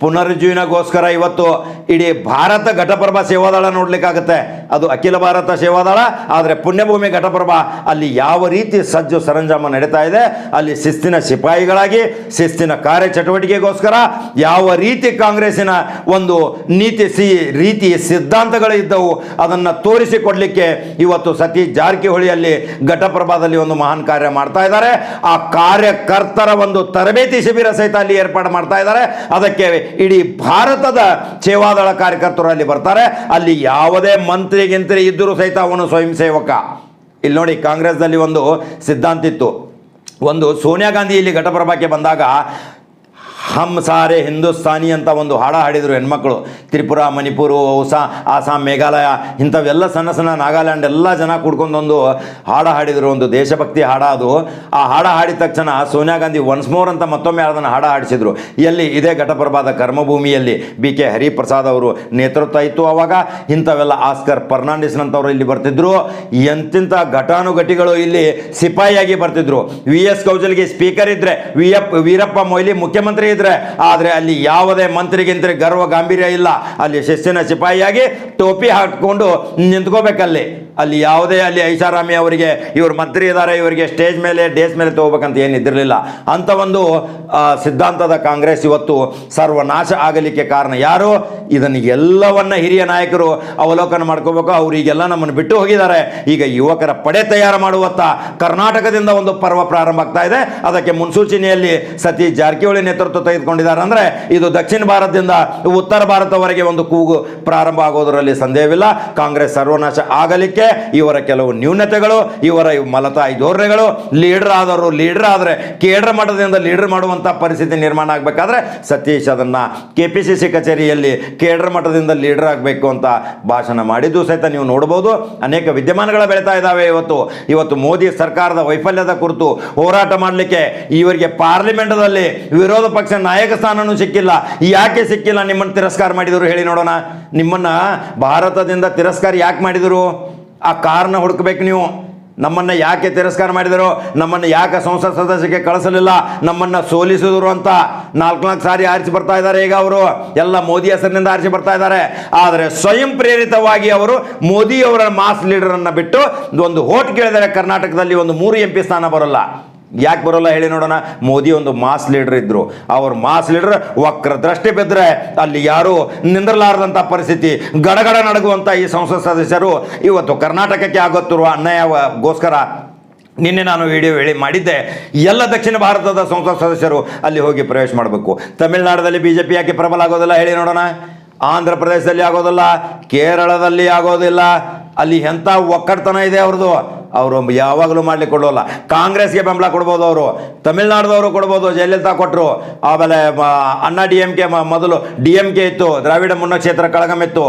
ಪುನರುಜ್ಜೀವನಗೋಸ್ಕರ ಇವತ್ತು ಇಡೀ ಭಾರತ ಘಟಪ್ರಭಾ ಸೇವಾದಳ ನೋಡ್ಲಿಕ್ಕಾಗತ್ತೆ. ಅದು ಅಖಿಲ ಭಾರತ ಸೇವಾದಳ, ಆದರೆ ಪುಣ್ಯಭೂಮಿ ಘಟಪ್ರಭಾ ಅಲ್ಲಿ ಯಾವ ರೀತಿ ಸಜ್ಜು ಸರಂಜಾಮ ನಡೀತಾ ಇದೆ, ಅಲ್ಲಿ ಶಿಸ್ತಿನ ಸಿಪಾಯಿಗಳಾಗಿ, ಶಿಸ್ತಿನ ಕಾರ್ಯಚಟುವಟಿಕೆಗೋಸ್ಕರ ಯಾವ ರೀತಿ ಕಾಂಗ್ರೆಸ್ಸಿನ ಒಂದು ನೀತಿ ಸಿ, ರೀತಿ ಸಿದ್ಧಾಂತಗಳು ಇದ್ದವು, ಅದನ್ನು ತೋರಿಸಿಕೊಡಲಿಕ್ಕೆ ಇವತ್ತು ಸತೀಶ್ ಜಾರಕಿಹೊಳಿಯಲ್ಲಿ ಘಟಪ್ರಭಾದಲ್ಲಿ ಒಂದು ಮಹಾನ್ ಕಾರ್ಯ ಮಾಡ್ತಾ ಇದ್ದಾರೆ. ಆ ಕಾರ್ಯಕರ್ತರ ಒಂದು ತರಬೇತಿ ಶಿಬಿರ ಸಹಿತ ಅಲ್ಲಿ ಏರ್ಪಾಡು ಮಾಡ್ತಾ ಇದ್ದಾರೆ. ಅದಕ್ಕೆ ಇಡೀ ಭಾರತದ ಸೇವಾದಳ ಕಾರ್ಯಕರ್ತರು ಅಲ್ಲಿ ಬರ್ತಾರೆ. ಅಲ್ಲಿ ಯಾವುದೇ ಮಂತ್ರಿಗಿಂತರಿ ಇದ್ದರೂ ಸಹಿತ ಅವನು ಸ್ವಯಂ ಸೇವಕ. ಇಲ್ಲಿ ನೋಡಿ ಕಾಂಗ್ರೆಸ್ನಲ್ಲಿ ಒಂದು ಸಿದ್ಧಾಂತ ಇತ್ತು. ಒಂದು ಸೋನಿಯಾ ಗಾಂಧಿ ಇಲ್ಲಿ ಘಟಪ್ರಭಾಕ್ಕೆ ಬಂದಾಗ ಹಮ್ ಸಾರೆ ಹಿಂದೂಸ್ತಾನಿ ಅಂತ ಒಂದು ಹಾಡ ಹಾಡಿದರು ಹೆಣ್ಮಕ್ಳು. ತ್ರಿಪುರ, ಮಣಿಪುರ, ಹೊಸ, ಆಸಾಂ, ಮೇಘಾಲಯ ಇಂಥವೆಲ್ಲ ಸಣ್ಣ ಸಣ್ಣ ನಾಗಾಲ್ಯಾಂಡ್ ಎಲ್ಲ ಜನ ಕೂಡ್ಕೊಂಡೊಂದು ಹಾಡ ಹಾಡಿದರು, ಒಂದು ದೇಶಭಕ್ತಿ ಹಾಡ ಅದು. ಆ ಹಾಡ ಹಾಡಿದ ತಕ್ಷಣ ಸೋನಿಯಾ ಗಾಂಧಿ ಒನ್ಸ್ ಮೋರ್ ಅಂತ ಮತ್ತೊಮ್ಮೆ ಅದನ್ನು ಹಾಡ ಹಾಡಿಸಿದರು. ಎಲ್ಲಿ ಇದೇ ಘಟಪ್ರಭಾದ ಕರ್ಮಭೂಮಿಯಲ್ಲಿ ಬಿ ಕೆ ಹರಿಪ್ರಸಾದ್ ಅವರು ನೇತೃತ್ವ ಇತ್ತು ಆವಾಗ ಇಂಥವೆಲ್ಲ ಆಸ್ಕರ್ ಫರ್ನಾಂಡಿಸ್ನಂಥವ್ರು ಇಲ್ಲಿ ಬರ್ತಿದ್ರು. ಎಂತಿಂಥ ಘಟಾನುಘಟಿಗಳು ಇಲ್ಲಿ ಸಿಪಾಯಿಯಾಗಿ ಬರ್ತಿದ್ರು. ವಿ ಎಸ್ ಕೌಜಲ್ಗೆ ಸ್ಪೀಕರ್ ಇದ್ರೆ ವಿ ವೀರಪ್ಪ ಮೊಯ್ಲಿ ಮುಖ್ಯಮಂತ್ರಿ ಇದ್ರೆ ಆದರೆ ಅಲ್ಲಿ ಯಾವುದೇ ಮಂತ್ರಿಗಿಂತ ಗರ್ವ ಗಾಂಭೀರ್ಯ ಇಲ್ಲ. ಅಲ್ಲಿ ಶಿಸ್ತಿನ ಸಿಪಾಯಿಯಾಗಿ ಟೋಪಿ ಹಾಕಿಕೊಂಡು ನಿಂತ್ಕೋಬೇಕಲ್ಲಿ. ಅಲ್ಲಿ ಯಾವುದೇ, ಅಲ್ಲಿ ಐಷಾರಾಮಿ ಅವರಿಗೆ, ಇವರು ಮಂತ್ರಿ ಇದ್ದಾರೆ ಇವರಿಗೆ ಸ್ಟೇಜ್ ಮೇಲೆ, ಡೇಸ್ ಮೇಲೆ ತಗೋಬೇಕಂತ ಏನು ಇದ್ದಿರಲಿಲ್ಲ. ಅಂಥ ಒಂದು ಸಿದ್ಧಾಂತದ ಕಾಂಗ್ರೆಸ್ ಇವತ್ತು ಸರ್ವನಾಶ ಆಗಲಿಕ್ಕೆ ಕಾರಣ ಯಾರು? ಇದನ್ನು ಎಲ್ಲವನ್ನ ಹಿರಿಯ ನಾಯಕರು ಅವಲೋಕನ ಮಾಡ್ಕೋಬೇಕು. ಅವರು ಈಗೆಲ್ಲ ನಮ್ಮನ್ನು ಬಿಟ್ಟು ಹೋಗಿದ್ದಾರೆ. ಈಗ ಯುವಕರ ಪಡೆ ತಯಾರು ಮಾಡುವತ್ತ ಕರ್ನಾಟಕದಿಂದ ಒಂದು ಪರ್ವ ಪ್ರಾರಂಭ ಆಗ್ತಾ ಇದೆ. ಅದಕ್ಕೆ ಮುನ್ಸೂಚನೆಯಲ್ಲಿ ಸತೀಶ್ ಜಾರಕಿಹೊಳಿ ನೇತೃತ್ವ ತೆಗೆದುಕೊಂಡಿದ್ದಾರೆ. ಅಂದರೆ ಇದು ದಕ್ಷಿಣ ಭಾರತದಿಂದ ಉತ್ತರ ಭಾರತವರೆಗೆ ಒಂದು ಕೂಗು ಪ್ರಾರಂಭ ಆಗೋದರಲ್ಲಿ ಸಂದೇಹವಿಲ್ಲ. ಕಾಂಗ್ರೆಸ್ ಸರ್ವನಾಶ ಆಗಲಿಕ್ಕೆ ಇವರ ಕೆಲವು ನ್ಯೂನತೆಗಳು, ಇವರ ಇವ್ ಮಲತಾಯಿ ಧೋರಣೆಗಳು. ಲೀಡರ್ ಆದವರು ಲೀಡರ್ ಆದರೆ ಕೇಡರ್ ಮಟ್ಟದಿಂದ ಲೀಡರ್ ಮಾಡುವಂಥ ಪರಿಸ್ಥಿತಿ ನಿರ್ಮಾಣ ಆಗಬೇಕಾದ್ರೆ ಸತೀಶ್ ಅದನ್ನು ಕೆ ಪಿ ಸಿ ಸಿ ಕಚೇರಿಯಲ್ಲಿ ಕೇಡರ್ ಮಟ್ಟದಿಂದ ಲೀಡರ್ ಆಗಬೇಕು ಅಂತ ಭಾಷಣ ಮಾಡಿದ್ದು ಸಹಿತ ನೀವು ನೋಡ್ಬೋದು ಅನೇಕ ವಿದ್ಯಮಾನಗಳ ಬೆಳೀತಾ ಇದ್ದಾವೆ ಇವತ್ತು. ಇವತ್ತು ಮೋದಿ ಸರ್ಕಾರದ ವೈಫಲ್ಯದ ಕುರಿತು ಹೋರಾಟ ಮಾಡಲಿಕ್ಕೆ ಇವರಿಗೆ ಪಾರ್ಲಿಮೆಂಟ್ದಲ್ಲಿ ವಿರೋಧ ಪಕ್ಷ ನಾಯಕ ಸ್ಥಾನನೂ ಸಿಕ್ಕಿಲ್ಲ. ಯಾಕೆ ಸಿಕ್ಕಿಲ್ಲ? ನಿಮ್ಮನ್ನು ತಿರಸ್ಕಾರ ಮಾಡಿದರು. ಹೇಳಿ ನೋಡೋಣ. ನಿಮ್ಮನ್ನು ಭಾರತದಿಂದ ತಿರಸ್ಕಾರ ಯಾಕೆ ಮಾಡಿದರು? ಆ ಕಾರಣ ಹುಡುಕಬೇಕು ನೀವು. ನಮ್ಮನ್ನು ಯಾಕೆ ತಿರಸ್ಕಾರ ಮಾಡಿದರು, ನಮ್ಮನ್ನು ಯಾಕೆ ಸಂಸತ್ ಸದಸ್ಯಕ್ಕೆ ಕಳಿಸಲಿಲ್ಲ, ನಮ್ಮನ್ನು ಸೋಲಿಸಿದರು ಅಂತ ನಾಲ್ಕು ನಾಲ್ಕು ಸಾರಿ ಆರಿಸಿ ಬರ್ತಾ ಇದ್ದಾರೆ ಈಗ ಅವರು. ಎಲ್ಲ ಮೋದಿ ಹೆಸರಿನಿಂದ ಆರಿಸಿ ಬರ್ತಾ ಇದ್ದಾರೆ. ಆದರೆ ಸ್ವಯಂ ಪ್ರೇರಿತವಾಗಿ ಅವರು ಮೋದಿಯವರ ಮಾಸ್ ಲೀಡರನ್ನು ಬಿಟ್ಟು ಒಂದು ಹೋಟ್ ಕೇಳಿದರೆ ಕರ್ನಾಟಕದಲ್ಲಿ ಒಂದು ಮೂರು ಎಂ ಪಿ ಸ್ಥಾನ ಬರೋಲ್ಲ. ಯಾಕೆ ಬರೋಲ್ಲ ಹೇಳಿ ನೋಡೋಣ. ಮೋದಿ ಒಂದು ಮಾಸ್ ಲೀಡರ್ ಇದ್ರು. ಅವ್ರ ಮಾಸ್ ಲೀಡರ್ ವಕ್ರ ದೃಷ್ಟಿ ಬಿದ್ದರೆ ಅಲ್ಲಿ ಯಾರು ನಿಂದ್ರಲಾರದಂಥ ಪರಿಸ್ಥಿತಿ, ಗಡಗಡ ನಡಗುವಂಥ ಈ ಸಂಸತ್ ಸದಸ್ಯರು ಇವತ್ತು ಕರ್ನಾಟಕಕ್ಕೆ ಆಗುತ್ತಿರುವ ಅನ್ಯಾಯಗೋಸ್ಕರ ನಿನ್ನೆ ನಾನು ವಿಡಿಯೋ ಹೇಳಿ ಮಾಡಿದ್ದೆ. ಎಲ್ಲ ದಕ್ಷಿಣ ಭಾರತದ ಸಂಸತ್ ಸದಸ್ಯರು ಅಲ್ಲಿ ಹೋಗಿ ಪ್ರವೇಶ ಮಾಡಬೇಕು. ತಮಿಳುನಾಡಲ್ಲಿ ಬಿ ಜೆ ಪಿ ಯಾಕೆ ಪ್ರಬಲ ಆಗೋದಿಲ್ಲ ಹೇಳಿ ನೋಡೋಣ. ಆಂಧ್ರ ಪ್ರದೇಶದಲ್ಲಿ ಆಗೋದಿಲ್ಲ, ಕೇರಳದಲ್ಲಿ ಆಗೋದಿಲ್ಲ. ಅಲ್ಲಿ ಎಂಥ ಒಕ್ಕಡ್ತನ ಇದೆ ಅವ್ರದ್ದು ಅವರು ಯಾವಾಗಲೂ ಮಾಡ್ಲಿಕ್ಕೆ ಕೊಡೋಲ್ಲ. ಕಾಂಗ್ರೆಸ್ಗೆ ಬೆಂಬಲ ಕೊಡ್ಬೋದು ಅವರು. ತಮಿಳ್ನಾಡ್ದವರು ಕೊಡ್ಬೋದು, ಜಯಲಲಿತಾ ಕೊಟ್ಟರು ಆಮೇಲೆ ಅಣ್ಣ ಡಿ ಎಂ ಕೆ ಮೊದಲು ಡಿ ಎಂ ಕೆ ಇತ್ತು, ದ್ರಾವಿಡ ಮುನ್ನಕ್ಷೇತ್ರ ಕಳಗಂ ಇತ್ತು.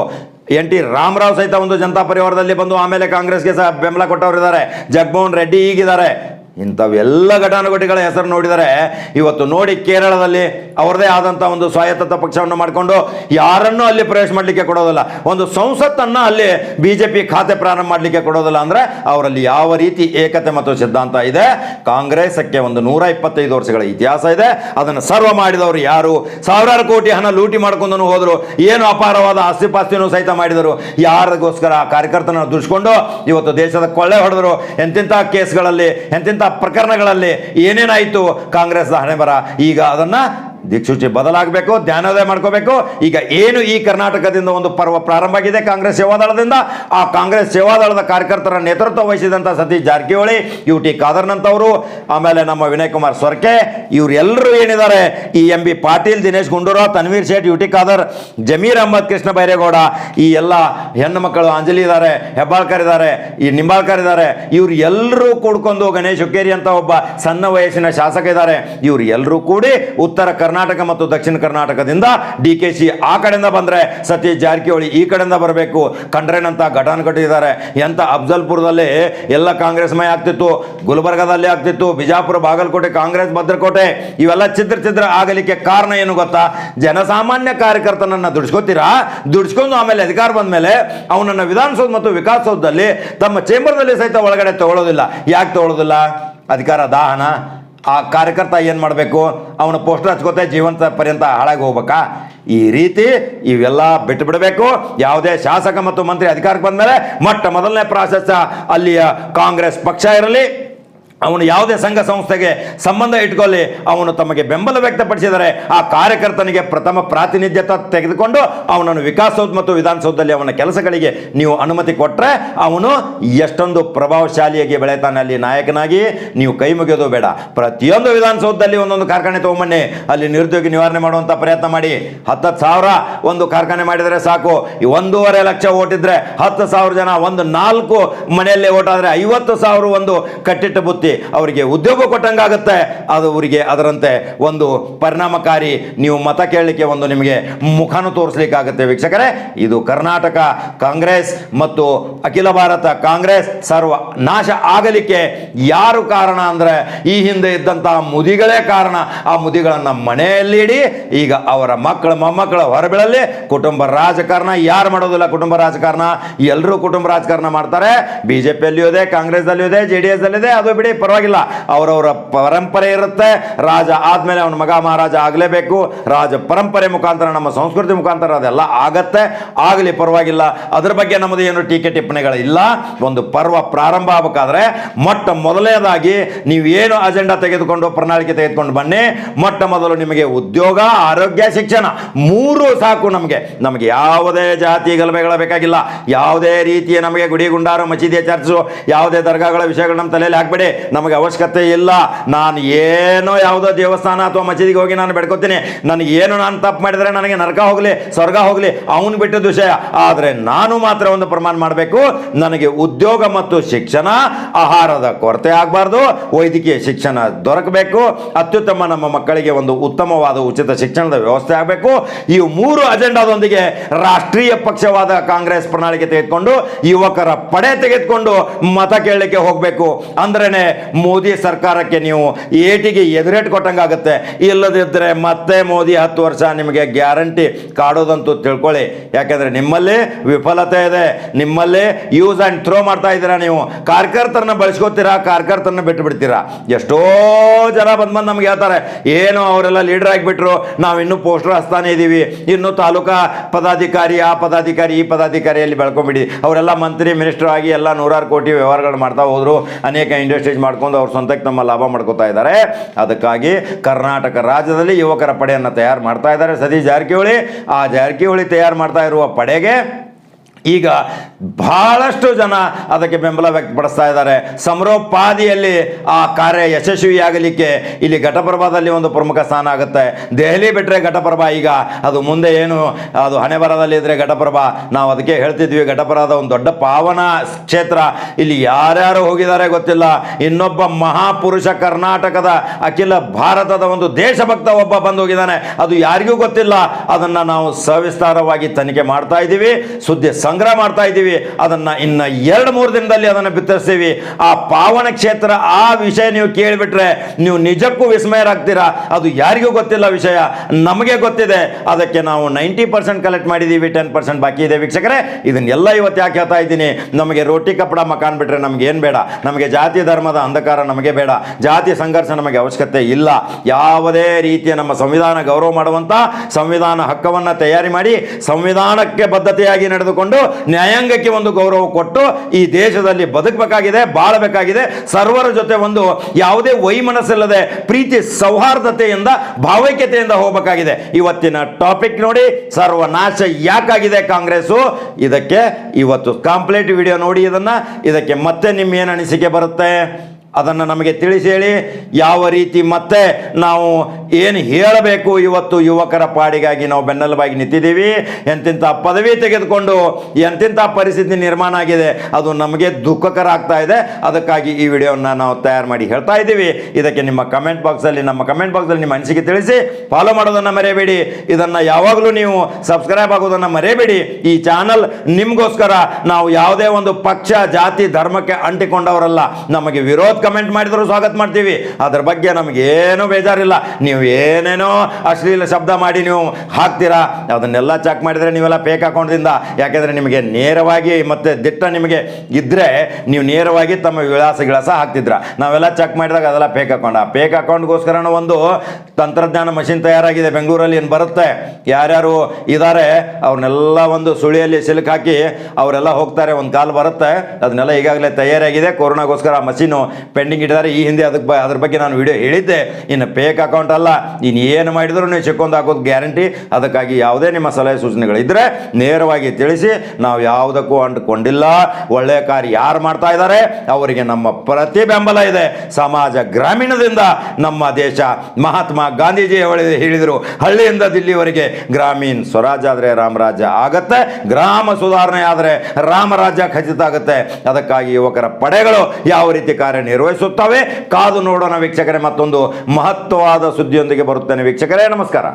ಎನ್ ಟಿ ರಾಮರಾವ್ ಸಹಿತ ಒಂದು ಜನತಾ ಪರಿವಾರದಲ್ಲಿ ಬಂದು ಆಮೇಲೆ ಕಾಂಗ್ರೆಸ್ಗೆ ಸಹ ಬೆಂಬಲ ಕೊಟ್ಟವರಿದ್ದಾರೆ. ಜಗನ್ಮೋಹನ್ ರೆಡ್ಡಿ ಈಗಿದ್ದಾರೆ. ಇಂಥವೆಲ್ಲ ಘಟಾನುಘಟಿಗಳ ಹೆಸರು ನೋಡಿದರೆ ಇವತ್ತು ನೋಡಿ ಕೇರಳದಲ್ಲಿ ಅವರದೇ ಆದಂಥ ಒಂದು ಸ್ವಾಯತ್ತ ಪಕ್ಷವನ್ನು ಮಾಡಿಕೊಂಡು ಯಾರನ್ನು ಅಲ್ಲಿ ಪ್ರವೇಶ ಮಾಡಲಿಕ್ಕೆ ಕೊಡೋದಿಲ್ಲ. ಒಂದು ಸಂಸತ್ತನ್ನು ಅಲ್ಲಿ ಬಿ ಜೆ ಪಿ ಖಾತೆ ಪ್ರಾರಂಭ ಮಾಡಲಿಕ್ಕೆ ಕೊಡೋದಿಲ್ಲ ಅಂದರೆ ಅವರಲ್ಲಿ ಯಾವ ರೀತಿ ಏಕತೆ ಮತ್ತು ಸಿದ್ಧಾಂತ ಇದೆ? ಕಾಂಗ್ರೆಸ್ಕ್ಕೆ ಒಂದು ನೂರ ಇಪ್ಪತ್ತೈದು ವರ್ಷಗಳ ಇತಿಹಾಸ ಇದೆ. ಅದನ್ನು ಸರ್ವ ಮಾಡಿದವರು ಯಾರು? ಸಾವಿರಾರು ಕೋಟಿ ಹಣ ಲೂಟಿ ಮಾಡ್ಕೊಂಡು ಹೋದರು. ಏನು ಅಪಾರವಾದ ಆಸ್ತಿಪಾಸ್ತಿನೂ ಸಹಿತ ಮಾಡಿದರು. ಯಾರಿಗೋಸ್ಕರ ಆ ಕಾರ್ಯಕರ್ತನ ದುಡಿಸ್ಕೊಂಡು ಇವತ್ತು ದೇಶದ ಕೊಳ್ಳೆ ಹೊಡೆದರು. ಎಂತಿಂಥ ಕೇಸ್ಗಳಲ್ಲಿ, ಎಂತೆಂಥ ಪ್ರಕರಣಗಳಲ್ಲಿ ಏನೇನಾಯಿತು ಕಾಂಗ್ರೆಸ್ ಹಣೆಬರ? ಈಗ ಅದನ್ನು ದಿಕ್ಸೂಚಿ ಬದಲಾಗಬೇಕು, ಧ್ಯಾನೋದಯ ಮಾಡ್ಕೋಬೇಕು. ಈಗ ಏನು ಈ ಕರ್ನಾಟಕದಿಂದ ಒಂದು ಪರ್ವ ಪ್ರಾರಂಭ ಆಗಿದೆ ಕಾಂಗ್ರೆಸ್ ಸೇವಾದಳದಿಂದ? ಆ ಕಾಂಗ್ರೆಸ್ ಸೇವಾದಳದ ಕಾರ್ಯಕರ್ತರ ನೇತೃತ್ವ ವಹಿಸಿದಂಥ ಸತೀಶ್ ಜಾರಕಿಹೊಳಿ ಯು ಟಿ ಖಾದರ್ನಂತವರು, ಆಮೇಲೆ ನಮ್ಮ ವಿನಯ್ ಕುಮಾರ್ ಸೊರ್ಕೆ ಇವರೆಲ್ಲರೂ ಏನಿದ್ದಾರೆ? ಈ M B Patil, Dinesh Gundu Rao, Tanveer Sait U T Khader, Zameer Ahmed, Krishna Byregowda, ಈ ಎಲ್ಲ ಹೆಣ್ಣು ಮಕ್ಕಳು ಅಂಜಲಿ ಇದ್ದಾರೆ, ಹೆಬ್ಬಾಳ್ಕರ್ ಇದ್ದಾರೆ, ಈ ನಿಂಬಾಳ್ಕರ್ ಇದ್ದಾರೆ ಇವ್ರು ಎಲ್ಲರೂ ಕೂಡ್ಕೊಂಡು ಗಣೇಶ್ ಹುಕ್ಕೇರಿ ಅಂತ ಒಬ್ಬ ಸಣ್ಣ ವಯಸ್ಸಿನ ಶಾಸಕ ಇದ್ದಾರೆ. ಇವ್ರು ಎಲ್ಲರೂ ಕೂಡಿ ಉತ್ತರ ಕರ್ನಾಟಕ ಮತ್ತು ದಕ್ಷಿಣ ಕರ್ನಾಟಕದಿಂದ ಡಿ ಕೆ ಶಿ ಆ ಕಡೆಯಿಂದ ಬಂದರೆ ಸತೀಶ್ ಜಾರಕಿಹೊಳಿ ಈ ಕಡೆಯಿಂದ ಬರಬೇಕು. ಕಂಡ್ರೇನಂತ ಘಟನೆ ಕಟ್ಟಿದ್ದಾರೆ. ಎಂಥ ಅಫ್ಜಲ್ಪುರದಲ್ಲಿ ಎಲ್ಲ ಕಾಂಗ್ರೆಸ್ ಮಯ ಆಗ್ತಿತ್ತು, ಗುಲ್ಬರ್ಗಾದಲ್ಲಿ ಆಗ್ತಿತ್ತು, ಬಿಜಾಪುರ, ಬಾಗಲಕೋಟೆ, ಕಾಂಗ್ರೆಸ್, ಭದ್ರಕೋಟೆ, ಇವೆಲ್ಲ ಚಿತ್ರ ಚಿತ್ರ ಆಗಲಿಕ್ಕೆ ಕಾರಣ ಏನು ಗೊತ್ತಾ? ಜನಸಾಮಾನ್ಯ ಕಾರ್ಯಕರ್ತನನ್ನ ದುಡ್ಸ್ಕೊತೀರಾ? ದುಡ್ಸ್ಕೊಂಡು ಆಮೇಲೆ ಅಧಿಕಾರ ಬಂದ ಮೇಲೆ ಅವನನ್ನ ವಿಧಾನಸೌಧ ಮತ್ತು ವಿಕಾಸಸೌಧದಲ್ಲಿ ತಮ್ಮ ಚೇಂಬರ್ನಲ್ಲಿ ಸಹಿತ ಒಳಗಡೆ ತಗೊಳ್ಳೋದಿಲ್ಲ ಯಾಕೆ ತಗೊಳ್ಳೋದಿಲ್ಲ ಅಧಿಕಾರ, ದಾಹನ? ಆ ಕಾರ್ಯಕರ್ತ ಏನು ಮಾಡಬೇಕು? ಅವನ ಪೋಸ್ಟರ್ ಹಚ್ಕೋತೆ ಜೀವಂತ ಪರ್ಯಂತ ಹಾಳಾಗಿ ಹೋಗ್ಬೇಕಾ? ಈ ರೀತಿ ಇವೆಲ್ಲ ಬಿಟ್ಟು ಬಿಡಬೇಕು ಯಾವುದೇ ಶಾಸಕ ಮತ್ತು ಮಂತ್ರಿ ಅಧಿಕಾರಕ್ಕೆ ಬಂದ ಮೇಲೆ ಮೊಟ್ಟ ಮೊದಲನೇ ಪ್ರಾಶಸ್ತ್ಯ ಅಲ್ಲಿಯ ಕಾಂಗ್ರೆಸ್ ಪಕ್ಷ ಇರಲಿ. ಅವನು ಯಾವುದೇ ಸಂಘ ಸಂಸ್ಥೆಗೆ ಸಂಬಂಧ ಇಟ್ಕೊಳ್ಳಿ. ಅವನು ತಮಗೆ ಬೆಂಬಲ ವ್ಯಕ್ತಪಡಿಸಿದರೆ ಆ ಕಾರ್ಯಕರ್ತನಿಗೆ ಪ್ರಥಮ ಪ್ರಾತಿನಿಧ್ಯತೆ ತೆಗೆದುಕೊಂಡು ಅವನನ್ನು ವಿಕಾಸಸೌಧ ಮತ್ತು ವಿಧಾನಸೌಧದಲ್ಲಿ ಅವನ ಕೆಲಸಗಳಿಗೆ ನೀವು ಅನುಮತಿ ಕೊಟ್ಟರೆ ಅವನು ಎಷ್ಟೊಂದು ಪ್ರಭಾವಶಾಲಿಯಾಗಿ ಬೆಳೆತಾನೆ ಅಲ್ಲಿ ನಾಯಕನಾಗಿ ನೀವು ಕೈ ಮುಗಿಯೋದು ಬೇಡ. ಪ್ರತಿಯೊಂದು ವಿಧಾನಸೌಧದಲ್ಲಿ ಒಂದೊಂದು ಕಾರ್ಖಾನೆ ತೊಗೊಂಬನ್ನಿ. ಅಲ್ಲಿ ನಿರುದ್ಯೋಗಿ ನಿವಾರಣೆ ಮಾಡುವಂಥ ಪ್ರಯತ್ನ ಮಾಡಿ. ಹತ್ತತ್ತು ಸಾವಿರ ಒಂದು ಕಾರ್ಖಾನೆ ಮಾಡಿದರೆ ಸಾಕು. ಈ ಒಂದೂವರೆ ಲಕ್ಷ ಓಟಿದ್ರೆ ಹತ್ತು ಸಾವಿರ ಜನ ಒಂದು ನಾಲ್ಕು ಮನೆಯಲ್ಲೇ ಓಟಾದರೆ ಐವತ್ತು ಸಾವಿರ ಒಂದು ಕಟ್ಟಿಟ್ಟ ಬುತ್ತಿ. ಅವರಿಗೆ ಉದ್ಯೋಗ ಕೊಟ್ಟಂಗಾಗುತ್ತೆ. ಅದು ಅವರಿಗೆ ಅದರಂತೆ ಒಂದು ಪರಿಣಾಮಕಾರಿ ನೀವು ಮತ ಕೇಳಲಿಕ್ಕೆ ಒಂದು ನಿಮಗೆ ಮುಖನು ತೋರಿಸ್ಲಿಕ್ಕಾಗುತ್ತೆ ವೀಕ್ಷಕರೇ. ಇದು ಕರ್ನಾಟಕ ಕಾಂಗ್ರೆಸ್ ಮತ್ತು ಅಖಿಲ ಭಾರತ ಕಾಂಗ್ರೆಸ್ ಸರ್ವ ನಾಶ ಆಗಲಿಕ್ಕೆ ಯಾರು ಕಾರಣ ಅಂದರೆ ಈ ಹಿಂದೆ ಇದ್ದಂತಹ ಮುದಿಗಳೇ ಕಾರಣ. ಆ ಮುದಿಗಳನ್ನು ಮನೆಯಲ್ಲಿ ಇಡಿ ಈಗ ಅವರ ಮಕ್ಕಳ ಮೊಮ್ಮಕ್ಕಳ ಹೊರಬೀಳಲ್ಲಿ ಕುಟುಂಬ ರಾಜಕಾರಣ. ಯಾರು ಮಾಡೋದಿಲ್ಲ ಕುಟುಂಬ ರಾಜಕಾರಣ? ಎಲ್ಲರೂ ಕುಟುಂಬ ರಾಜಕಾರಣ ಮಾಡ್ತಾರೆ. ಬಿ ಜೆ ಪಿಯಲ್ಲಿಯೂ ಇದೆ ಇದೆ ಜೆ ಡಿ ಎಸ್ ಇದೆ, ಅದು ಬಿಡಿ ಪರವಾಗಿಲ್ಲ. ಅವರವರ ಪರಂಪರೆ ಇರುತ್ತೆ. ರಾಜ ಆದ್ಮೇಲೆ ಅವನ ಮಗ ಮಹಾರಾಜ ಆಗಲೇಬೇಕು. ರಾಜ ಪರಂಪರೆ ಮುಖಾಂತರ, ನಮ್ಮ ಸಂಸ್ಕೃತಿ ಮುಖಾಂತರ ಅದೆಲ್ಲ ಆಗತ್ತೆ. ಆಗಲಿ, ಪರವಾಗಿಲ್ಲ. ಅದರ ಬಗ್ಗೆ ನಮ್ಮದು ಏನು ಟೀಕೆ ಟಿಪ್ಪಣಿಗಳು ಇಲ್ಲ ಒಂದು ಪರ್ವ ಪ್ರಾರಂಭ ಆಗಬೇಕಾದ್ರೆ ಮೊಟ್ಟ ಮೊದಲನೇದಾಗಿ ನೀವು ಏನು ಅಜೆಂಡಾ ತೆಗೆದುಕೊಂಡು, ಪ್ರಣಾಳಿಕೆ ತೆಗೆದುಕೊಂಡು ಬನ್ನಿ. ಮೊಟ್ಟ ಮೊದಲು ನಿಮಗೆ ಉದ್ಯೋಗ, ಆರೋಗ್ಯ, ಶಿಕ್ಷಣ ಮೂರು ಸಾಕು ನಮಗೆ. ನಮಗೆ ಯಾವುದೇ ಜಾತಿ ಗಲಭೆಗಳ ಬೇಕಾಗಿಲ್ಲ. ಯಾವುದೇ ರೀತಿಯ ನಮಗೆ ಗುಡಿ, ಗುಂಡಾರು, ಮಸೀದಿಯ ಚರ್ಚು, ಯಾವುದೇ ದರ್ಗಾಗಳ ವಿಷಯಗಳು ನಮ್ಮ ತಲೆಯಲ್ಲಿ ಹಾಕ್ಬೇಡಿ. ನಮಗೆ ಅವಶ್ಯಕತೆ ಇಲ್ಲ. ನಾನು ಏನೋ ಯಾವುದೋ ದೇವಸ್ಥಾನ ಅಥವಾ ಮಸೀದಿಗೆ ಹೋಗಿ ನಾನು ಬೆಡ್ಕೋತೀನಿ. ನನಗೆ ಏನು ನಾನು ತಪ್ಪು ಮಾಡಿದರೆ ನನಗೆ ನರಕ ಹೋಗಲಿ, ಸ್ವರ್ಗ ಹೋಗಲಿ, ಅವನು ಬಿಟ್ಟದ ವಿಷಯ. ಆದರೆ ನಾನು ಮಾತ್ರ ಒಂದು ಪ್ರಮಾಣ ಮಾಡಬೇಕು. ನನಗೆ ಉದ್ಯೋಗ ಮತ್ತು ಶಿಕ್ಷಣ, ಆಹಾರದ ಕೊರತೆ ಆಗಬಾರ್ದು. ವೈದ್ಯಕೀಯ ಶಿಕ್ಷಣ ದೊರಕಬೇಕು. ಅತ್ಯುತ್ತಮ ನಮ್ಮ ಮಕ್ಕಳಿಗೆ ಒಂದು ಉತ್ತಮವಾದ ಉಚಿತ ಶಿಕ್ಷಣದ ವ್ಯವಸ್ಥೆ ಆಗಬೇಕು. ಈ ಮೂರು ಅಜೆಂಡಾದೊಂದಿಗೆ ರಾಷ್ಟ್ರೀಯ ಪಕ್ಷವಾದ ಕಾಂಗ್ರೆಸ್ ಪ್ರಣಾಳಿಕೆ ತೆಗೆದುಕೊಂಡು, ಯುವಕರ ಪಡೆ ತೆಗೆದುಕೊಂಡು ಮತ ಕೇಳಲಿಕ್ಕೆ ಹೋಗಬೇಕು. ಅಂದ್ರೇನೆ ಮೋದಿ ಸರ್ಕಾರಕ್ಕೆ ನೀವು ಏಟಿಗೆ ಎದುರೇಟ್ ಕೊಟ್ಟಂಗಾಗುತ್ತೆ. ಇಲ್ಲದಿದ್ದರೆ ಮತ್ತೆ ಮೋದಿ ಹತ್ತು ವರ್ಷ ನಿಮಗೆ ಗ್ಯಾರಂಟಿ ಕಾಡೋದಂತೂ ತಿಳ್ಕೊಳ್ಳಿ. ಯಾಕೆಂದರೆ ನಿಮ್ಮಲ್ಲಿ ವಿಫಲತೆ ಇದೆ. ನಿಮ್ಮಲ್ಲಿ ಯೂಸ್ ಆ್ಯಂಡ್ ಥ್ರೋ ಮಾಡ್ತಾ ಇದ್ದೀರಾ ನೀವು. ಕಾರ್ಯಕರ್ತರನ್ನ ಬಳಸ್ಕೋತೀರಾ? ಕಾರ್ಯಕರ್ತರನ್ನ ಬಿಟ್ಟು ಬಿಡ್ತೀರಾ ಎಷ್ಟೋ ಜನ ಬಂದ್ ಬಂದು ನಮ್ಗೆ ಹೇಳ್ತಾರೆ, ಏನು ಅವರೆಲ್ಲ ಲೀಡರ್ ಆಗಿಬಿಟ್ರು. ನಾವು ಇನ್ನೂ ಪೋಸ್ಟರ್ ಹಸ್ತಾನೆ ಇದ್ದೀವಿ ಇನ್ನು ತಾಲೂಕಾ ಪದಾಧಿಕಾರಿ, ಆ ಪದಾಧಿಕಾರಿ, ಈ ಪದಾಧಿಕಾರಿಯಲ್ಲಿ ಬೆಳ್ಕೊಂಬಿಡಿ. ಅವರೆಲ್ಲ ಮಂತ್ರಿ, ಮಿನಿಸ್ಟರ್ ಆಗಿ ಎಲ್ಲ ನೂರಾರು ಕೋಟಿ ವ್ಯವಹಾರಗಳು ಮಾಡ್ತಾ ಹೋದರು. ಅನೇಕ ಇಂಡಸ್ಟ್ರೀಸ್ ಮಾಡ್ಕೊಂಡು ಅವ್ರ ಸ್ವಂತಕ್ಕೆ ತಮ್ಮ ಲಾಭ ಮಾಡ್ಕೋತಾ ಇದ್ದಾರೆ. ಅದಕ್ಕಾಗಿ ಕರ್ನಾಟಕ ರಾಜ್ಯದಲ್ಲಿ ಯುವಕರ ಪಡೆಯನ್ನು ತಯಾರು ಮಾಡ್ತಾ ಇದ್ದಾರೆ. ಸತೀಶ್ ಜಾರಕಿಹೊಳಿ, ಆ ಜಾರಕಿಹೊಳಿ ತಯಾರು ಮಾಡ್ತಾ ಇರುವ ಪಡೆಗೆ ಈಗ ಬಹಳಷ್ಟು ಜನ ಅದಕ್ಕೆ ಬೆಂಬಲ ವ್ಯಕ್ತಪಡಿಸ್ತಾ ಇದ್ದಾರೆ. ಸಮರೋಪಾದಿಯಲ್ಲಿ ಆ ಕಾರ್ಯ ಯಶಸ್ವಿಯಾಗಲಿಕ್ಕೆ ಇಲ್ಲಿ ಘಟಪ್ರಭಾದಲ್ಲಿ ಒಂದು ಪ್ರಮುಖ ಸ್ಥಾನ ಆಗುತ್ತೆ. ದೆಹಲಿ ಬಿಟ್ಟರೆ ಘಟಪ್ರಭಾ ಈಗ ಅದು ಮುಂದೆ ಏನು, ಅದು ಹಣೆ ಬರದಲ್ಲಿ ಇದ್ರೆ ಘಟಪ್ರಭಾ. ನಾವು ಅದಕ್ಕೆ ಹೇಳ್ತಿದ್ವಿ, ಘಟಪ್ರಭಾದ ಒಂದು ದೊಡ್ಡ ಪಾವನ ಕ್ಷೇತ್ರ. ಇಲ್ಲಿ ಯಾರ್ಯಾರು ಹೋಗಿದ್ದಾರೆ ಗೊತ್ತಿಲ್ಲ. ಇನ್ನೊಬ್ಬ ಮಹಾಪುರುಷ ಕರ್ನಾಟಕದ ಅಖಿಲ ಭಾರತದ ಒಂದು ದೇಶಭಕ್ತ ಒಬ್ಬ ಬಂದು ಹೋಗಿದ್ದಾನೆ. ಅದು ಯಾರಿಗೂ ಗೊತ್ತಿಲ್ಲ. ಅದನ್ನು ನಾವು ಸವಿಸ್ತಾರವಾಗಿ ತನಿಖೆ ಮಾಡ್ತಾ ಇದ್ದೀವಿ. ಸುದ್ದಿ ಸಂಗ್ರಹ ಮಾಡ್ತಾ ಇದ್ದೀವಿ. ಅದನ್ನು ಇನ್ನು ಎರಡು, ಮೂರು ದಿನದಲ್ಲಿ ಅದನ್ನು ಬಿತ್ತರಿಸ್ತೀವಿ. ಆ ಪಾವನ ಕ್ಷೇತ್ರ, ಆ ವಿಷಯ ನೀವು ಕೇಳಿಬಿಟ್ರೆ ನೀವು ನಿಜಕ್ಕೂ ವಿಸ್ಮಯರಾಗ್ತೀರಾ? ಅದು ಯಾರಿಗೂ ಗೊತ್ತಿಲ್ಲ ವಿಷಯ. ನಮಗೆ ಗೊತ್ತಿದೆ. ಅದಕ್ಕೆ ನಾವು ನೈಂಟಿ ಪರ್ಸೆಂಟ್ ಕಲೆಕ್ಟ್ ಮಾಡಿದ್ದೀವಿ, ಟೆನ್ ಪರ್ಸೆಂಟ್ ಬಾಕಿ ಇದೆ ವೀಕ್ಷಕರೇ. ಇದನ್ನೆಲ್ಲ ಇವತ್ತು ಯಾಕೆ ಹೇಳ್ತಾ ಇದ್ದೀನಿ? ನಮಗೆ ರೋಟಿ ಕಪಡ ಮಕಾನ್ ಬಿಟ್ರೆ ನಮ್ಗೆ ಏನು ಬೇಡ. ನಮಗೆ ಜಾತಿ ಧರ್ಮದ ಅಂಧಕಾರ ನಮಗೆ ಬೇಡ. ಜಾತಿ ಸಂಘರ್ಷ ನಮಗೆ ಅವಶ್ಯಕತೆ ಇಲ್ಲ. ಯಾವುದೇ ರೀತಿಯ ನಮ್ಮ ಸಂವಿಧಾನ ಗೌರವ ಮಾಡುವಂಥ ಸಂವಿಧಾನ ಹಕ್ಕವನ್ನು ತಯಾರಿ ಮಾಡಿ ಸಂವಿಧಾನಕ್ಕೆ ಬದ್ಧತೆಯಾಗಿ ನಡೆದುಕೊಂಡು ಕೊಟ್ಟು, ನ್ಯಾಯಾಂಗಕ್ಕೆ ಒಂದು ಗೌರವ ಕೊಟ್ಟು, ಈ ದೇಶದಲ್ಲಿ ಬದುಕಬೇಕಾಗಿದೆ, ಬಾಳಬೇಕಾಗಿದೆ. ಸರ್ವರ ಜೊತೆ ಒಂದು ಯಾವುದೇ ವೈಮನಸ್ಸಿಲ್ಲದೆ, ಪ್ರೀತಿ ಸೌಹಾರ್ದತೆಯಿಂದ, ಭಾವೈಕ್ಯತೆಯಿಂದ ಹೋಗಬೇಕಾಗಿದೆ. ಇವತ್ತಿನ ಟಾಪಿಕ್ ನೋಡಿ, ಸರ್ವನಾಶ ಯಾಕಾಗಿದೆ ಕಾಂಗ್ರೆಸ್ ಇದಕ್ಕೆ ಇವತ್ತು ಕಂಪ್ಲೀಟ್ ವಿಡಿಯೋ ನೋಡಿ ಇದನ್ನ. ಇದಕ್ಕೆ ಮತ್ತೆ ನಿಮ್ಮ ಏನು ಅನಿಸಿಕೆ ಬರುತ್ತೆ? ಅದನ್ನು ನಮಗೆ ತಿಳಿಸಿ ಹೇಳಿ. ಯಾವ ರೀತಿ ಮತ್ತೆ ನಾವು ಏನು ಹೇಳಬೇಕು ಇವತ್ತು ಯುವಕರ ಪಾಡಿಗಾಗಿ ನಾವು ಬೆನ್ನೆಲುಬಾಗಿ ನಿಂತಿದ್ದೀವಿ. ಎಂತಿಂಥ ಪದವಿ ತೆಗೆದುಕೊಂಡು ಎಂತಿಂಥ ಪರಿಸ್ಥಿತಿ ನಿರ್ಮಾಣ ಆಗಿದೆ ಅದು ನಮಗೆ ದುಃಖಕರ ಆಗ್ತಾ ಇದೆ. ಅದಕ್ಕಾಗಿ ಈ ವಿಡಿಯೋವನ್ನು ನಾವು ತಯಾರು ಮಾಡಿ ಹೇಳ್ತಾ ಇದ್ದೀವಿ. ಇದಕ್ಕೆ ನಿಮ್ಮ ಕಮೆಂಟ್ ಬಾಕ್ಸಲ್ಲಿ ನಮ್ಮ ಕಮೆಂಟ್ ಬಾಕ್ಸಲ್ಲಿ ನಿಮ್ಮ ಅನಿಸಿಕೆ ತಿಳಿಸಿ. ಫಾಲೋ ಮಾಡೋದನ್ನು ಮರೆಯಬೇಡಿ. ಇದನ್ನು ಯಾವಾಗಲೂ ನೀವು ಸಬ್ಸ್ಕ್ರೈಬ್ ಆಗೋದನ್ನು ಮರೆಯಬೇಡಿ. ಈ ಚಾನಲ್ ನಿಮಗೋಸ್ಕರ ನಾವು ಯಾವುದೇ ಒಂದು ಪಕ್ಷ, ಜಾತಿ, ಧರ್ಮಕ್ಕೆ ಅಂಟಿಕೊಂಡವರಲ್ಲ. ನಮಗೆ ವಿರೋಧ ಕಮೆಂಟ್ ಮಾಡಿದ್ರು ಸ್ವಾಗತ ಮಾಡ್ತೀವಿ. ಅದ್ರ ಬಗ್ಗೆ ನಮಗೆ ಏನೂ ಬೇಜಾರಿಲ್ಲ. ನೀವು ಏನೇನೋ ಅಶ್ಲೀಲ ಶಬ್ದ ಮಾಡಿ ನೀವು ಹಾಕ್ತೀರಾ? ಅದನ್ನೆಲ್ಲ ಚೆಕ್ ಮಾಡಿದರೆ ನೀವೆಲ್ಲ ಫೇಕ್ ಅಕೌಂಟ್ದಿಂದ ಯಾಕೆಂದರೆ ನಿಮಗೆ ನೇರವಾಗಿ ಮತ್ತೆ ದಿಟ್ಟ ನಿಮಗೆ ಇದ್ದರೆ ನೀವು ನೇರವಾಗಿ ತಮ್ಮ ವಿಳಾಸ ಗಿಳಾಸ ಹಾಕ್ತಿದ್ರ. ನಾವೆಲ್ಲ ಚೆಕ್ ಮಾಡಿದಾಗ ಅದೆಲ್ಲ ಫೇಕ್ ಅಕೌಂಟ್ ಆ ಫೇಕ್ ಅಕೌಂಟ್ಗೋಸ್ಕರನೂ ಒಂದು ತಂತ್ರಜ್ಞಾನ ಮಷಿನ್ ತಯಾರಾಗಿದೆ. ಬೆಂಗಳೂರಲ್ಲಿ ಏನು ಬರುತ್ತೆ? ಯಾರ್ಯಾರು ಇದ್ದಾರೆ ಅವ್ರನ್ನೆಲ್ಲ ಒಂದು ಸುಳಿಯಲ್ಲಿ ಸಿಲುಕ್ ಹಾಕಿ ಅವರೆಲ್ಲ ಹೋಗ್ತಾರೆ. ಒಂದು ಕಾಲ್ ಬರುತ್ತೆ. ಅದನ್ನೆಲ್ಲ ಈಗಾಗಲೇ ತಯಾರಾಗಿದೆ. ಕೊರೋನಾಗೋಸ್ಕರ ಆ ಮಷೀನು ಪೆಂಡಿಂಗ್ ಇಟ್ಟಿದ್ದಾರೆ. ಈ ಹಿಂದೆ ಅದಕ್ಕೆ ಅದ್ರ ಬಗ್ಗೆ ನಾನು ವಿಡಿಯೋ ಹೇಳಿದ್ದೆ. ಇನ್ನು ಪೇಕ್ ಅಕೌಂಟ್ ಅಲ್ಲ. ಇನ್ನು ಏನು ಮಾಡಿದ್ರು ನೀವು ಚಿಕ್ಕೊಂದು ಹಾಕೋದು ಗ್ಯಾರಂಟಿ ಅದಕ್ಕಾಗಿ ಯಾವುದೇ ನಿಮ್ಮ ಸಲಹೆ ಸೂಚನೆಗಳಿದ್ದರೆ ನೇರವಾಗಿ ತಿಳಿಸಿ. ನಾವು ಯಾವುದಕ್ಕೂ ಅಂಟುಕೊಂಡಿಲ್ಲ. ಒಳ್ಳೆಯ ಕಾರ್ಯ ಯಾರು ಮಾಡ್ತಾ ಇದ್ದಾರೆ? ಅವರಿಗೆ ನಮ್ಮ ಪ್ರತಿ ಬೆಂಬಲ ಇದೆ. ಸಮಾಜ ಗ್ರಾಮೀಣದಿಂದ ನಮ್ಮ ದೇಶ. ಮಹಾತ್ಮ ಗಾಂಧೀಜಿ ಹೇಳಿ- ಹೇಳಿದರು, ಹಳ್ಳಿಯಿಂದ ದಿಲ್ಲಿವರೆಗೆ ಗ್ರಾಮೀಣ ಸ್ವರಾಜ್ ಆದರೆ ರಾಮರಾಜ್ಯ ಆಗತ್ತೆ. ಗ್ರಾಮ ಸುಧಾರಣೆ ಆದರೆ ರಾಮರಾಜ್ಯ ಖಚಿತ ಆಗುತ್ತೆ. ಅದಕ್ಕಾಗಿ ಯುವಕರ ಪಡೆಗಳು ಯಾವ ರೀತಿ ಕಾರ್ಯನಿರ್ವಹಿಸುತ್ತವೆ ಕಾದು ನೋಡೋಣ ವೀಕ್ಷಕರೇ ಮತ್ತೊಂದು ಮಹತ್ವವಾದ ಸುದ್ದಿಯೊಂದಿಗೆ ಬರುತ್ತೇನೆ ವೀಕ್ಷಕರೇ. ನಮಸ್ಕಾರ.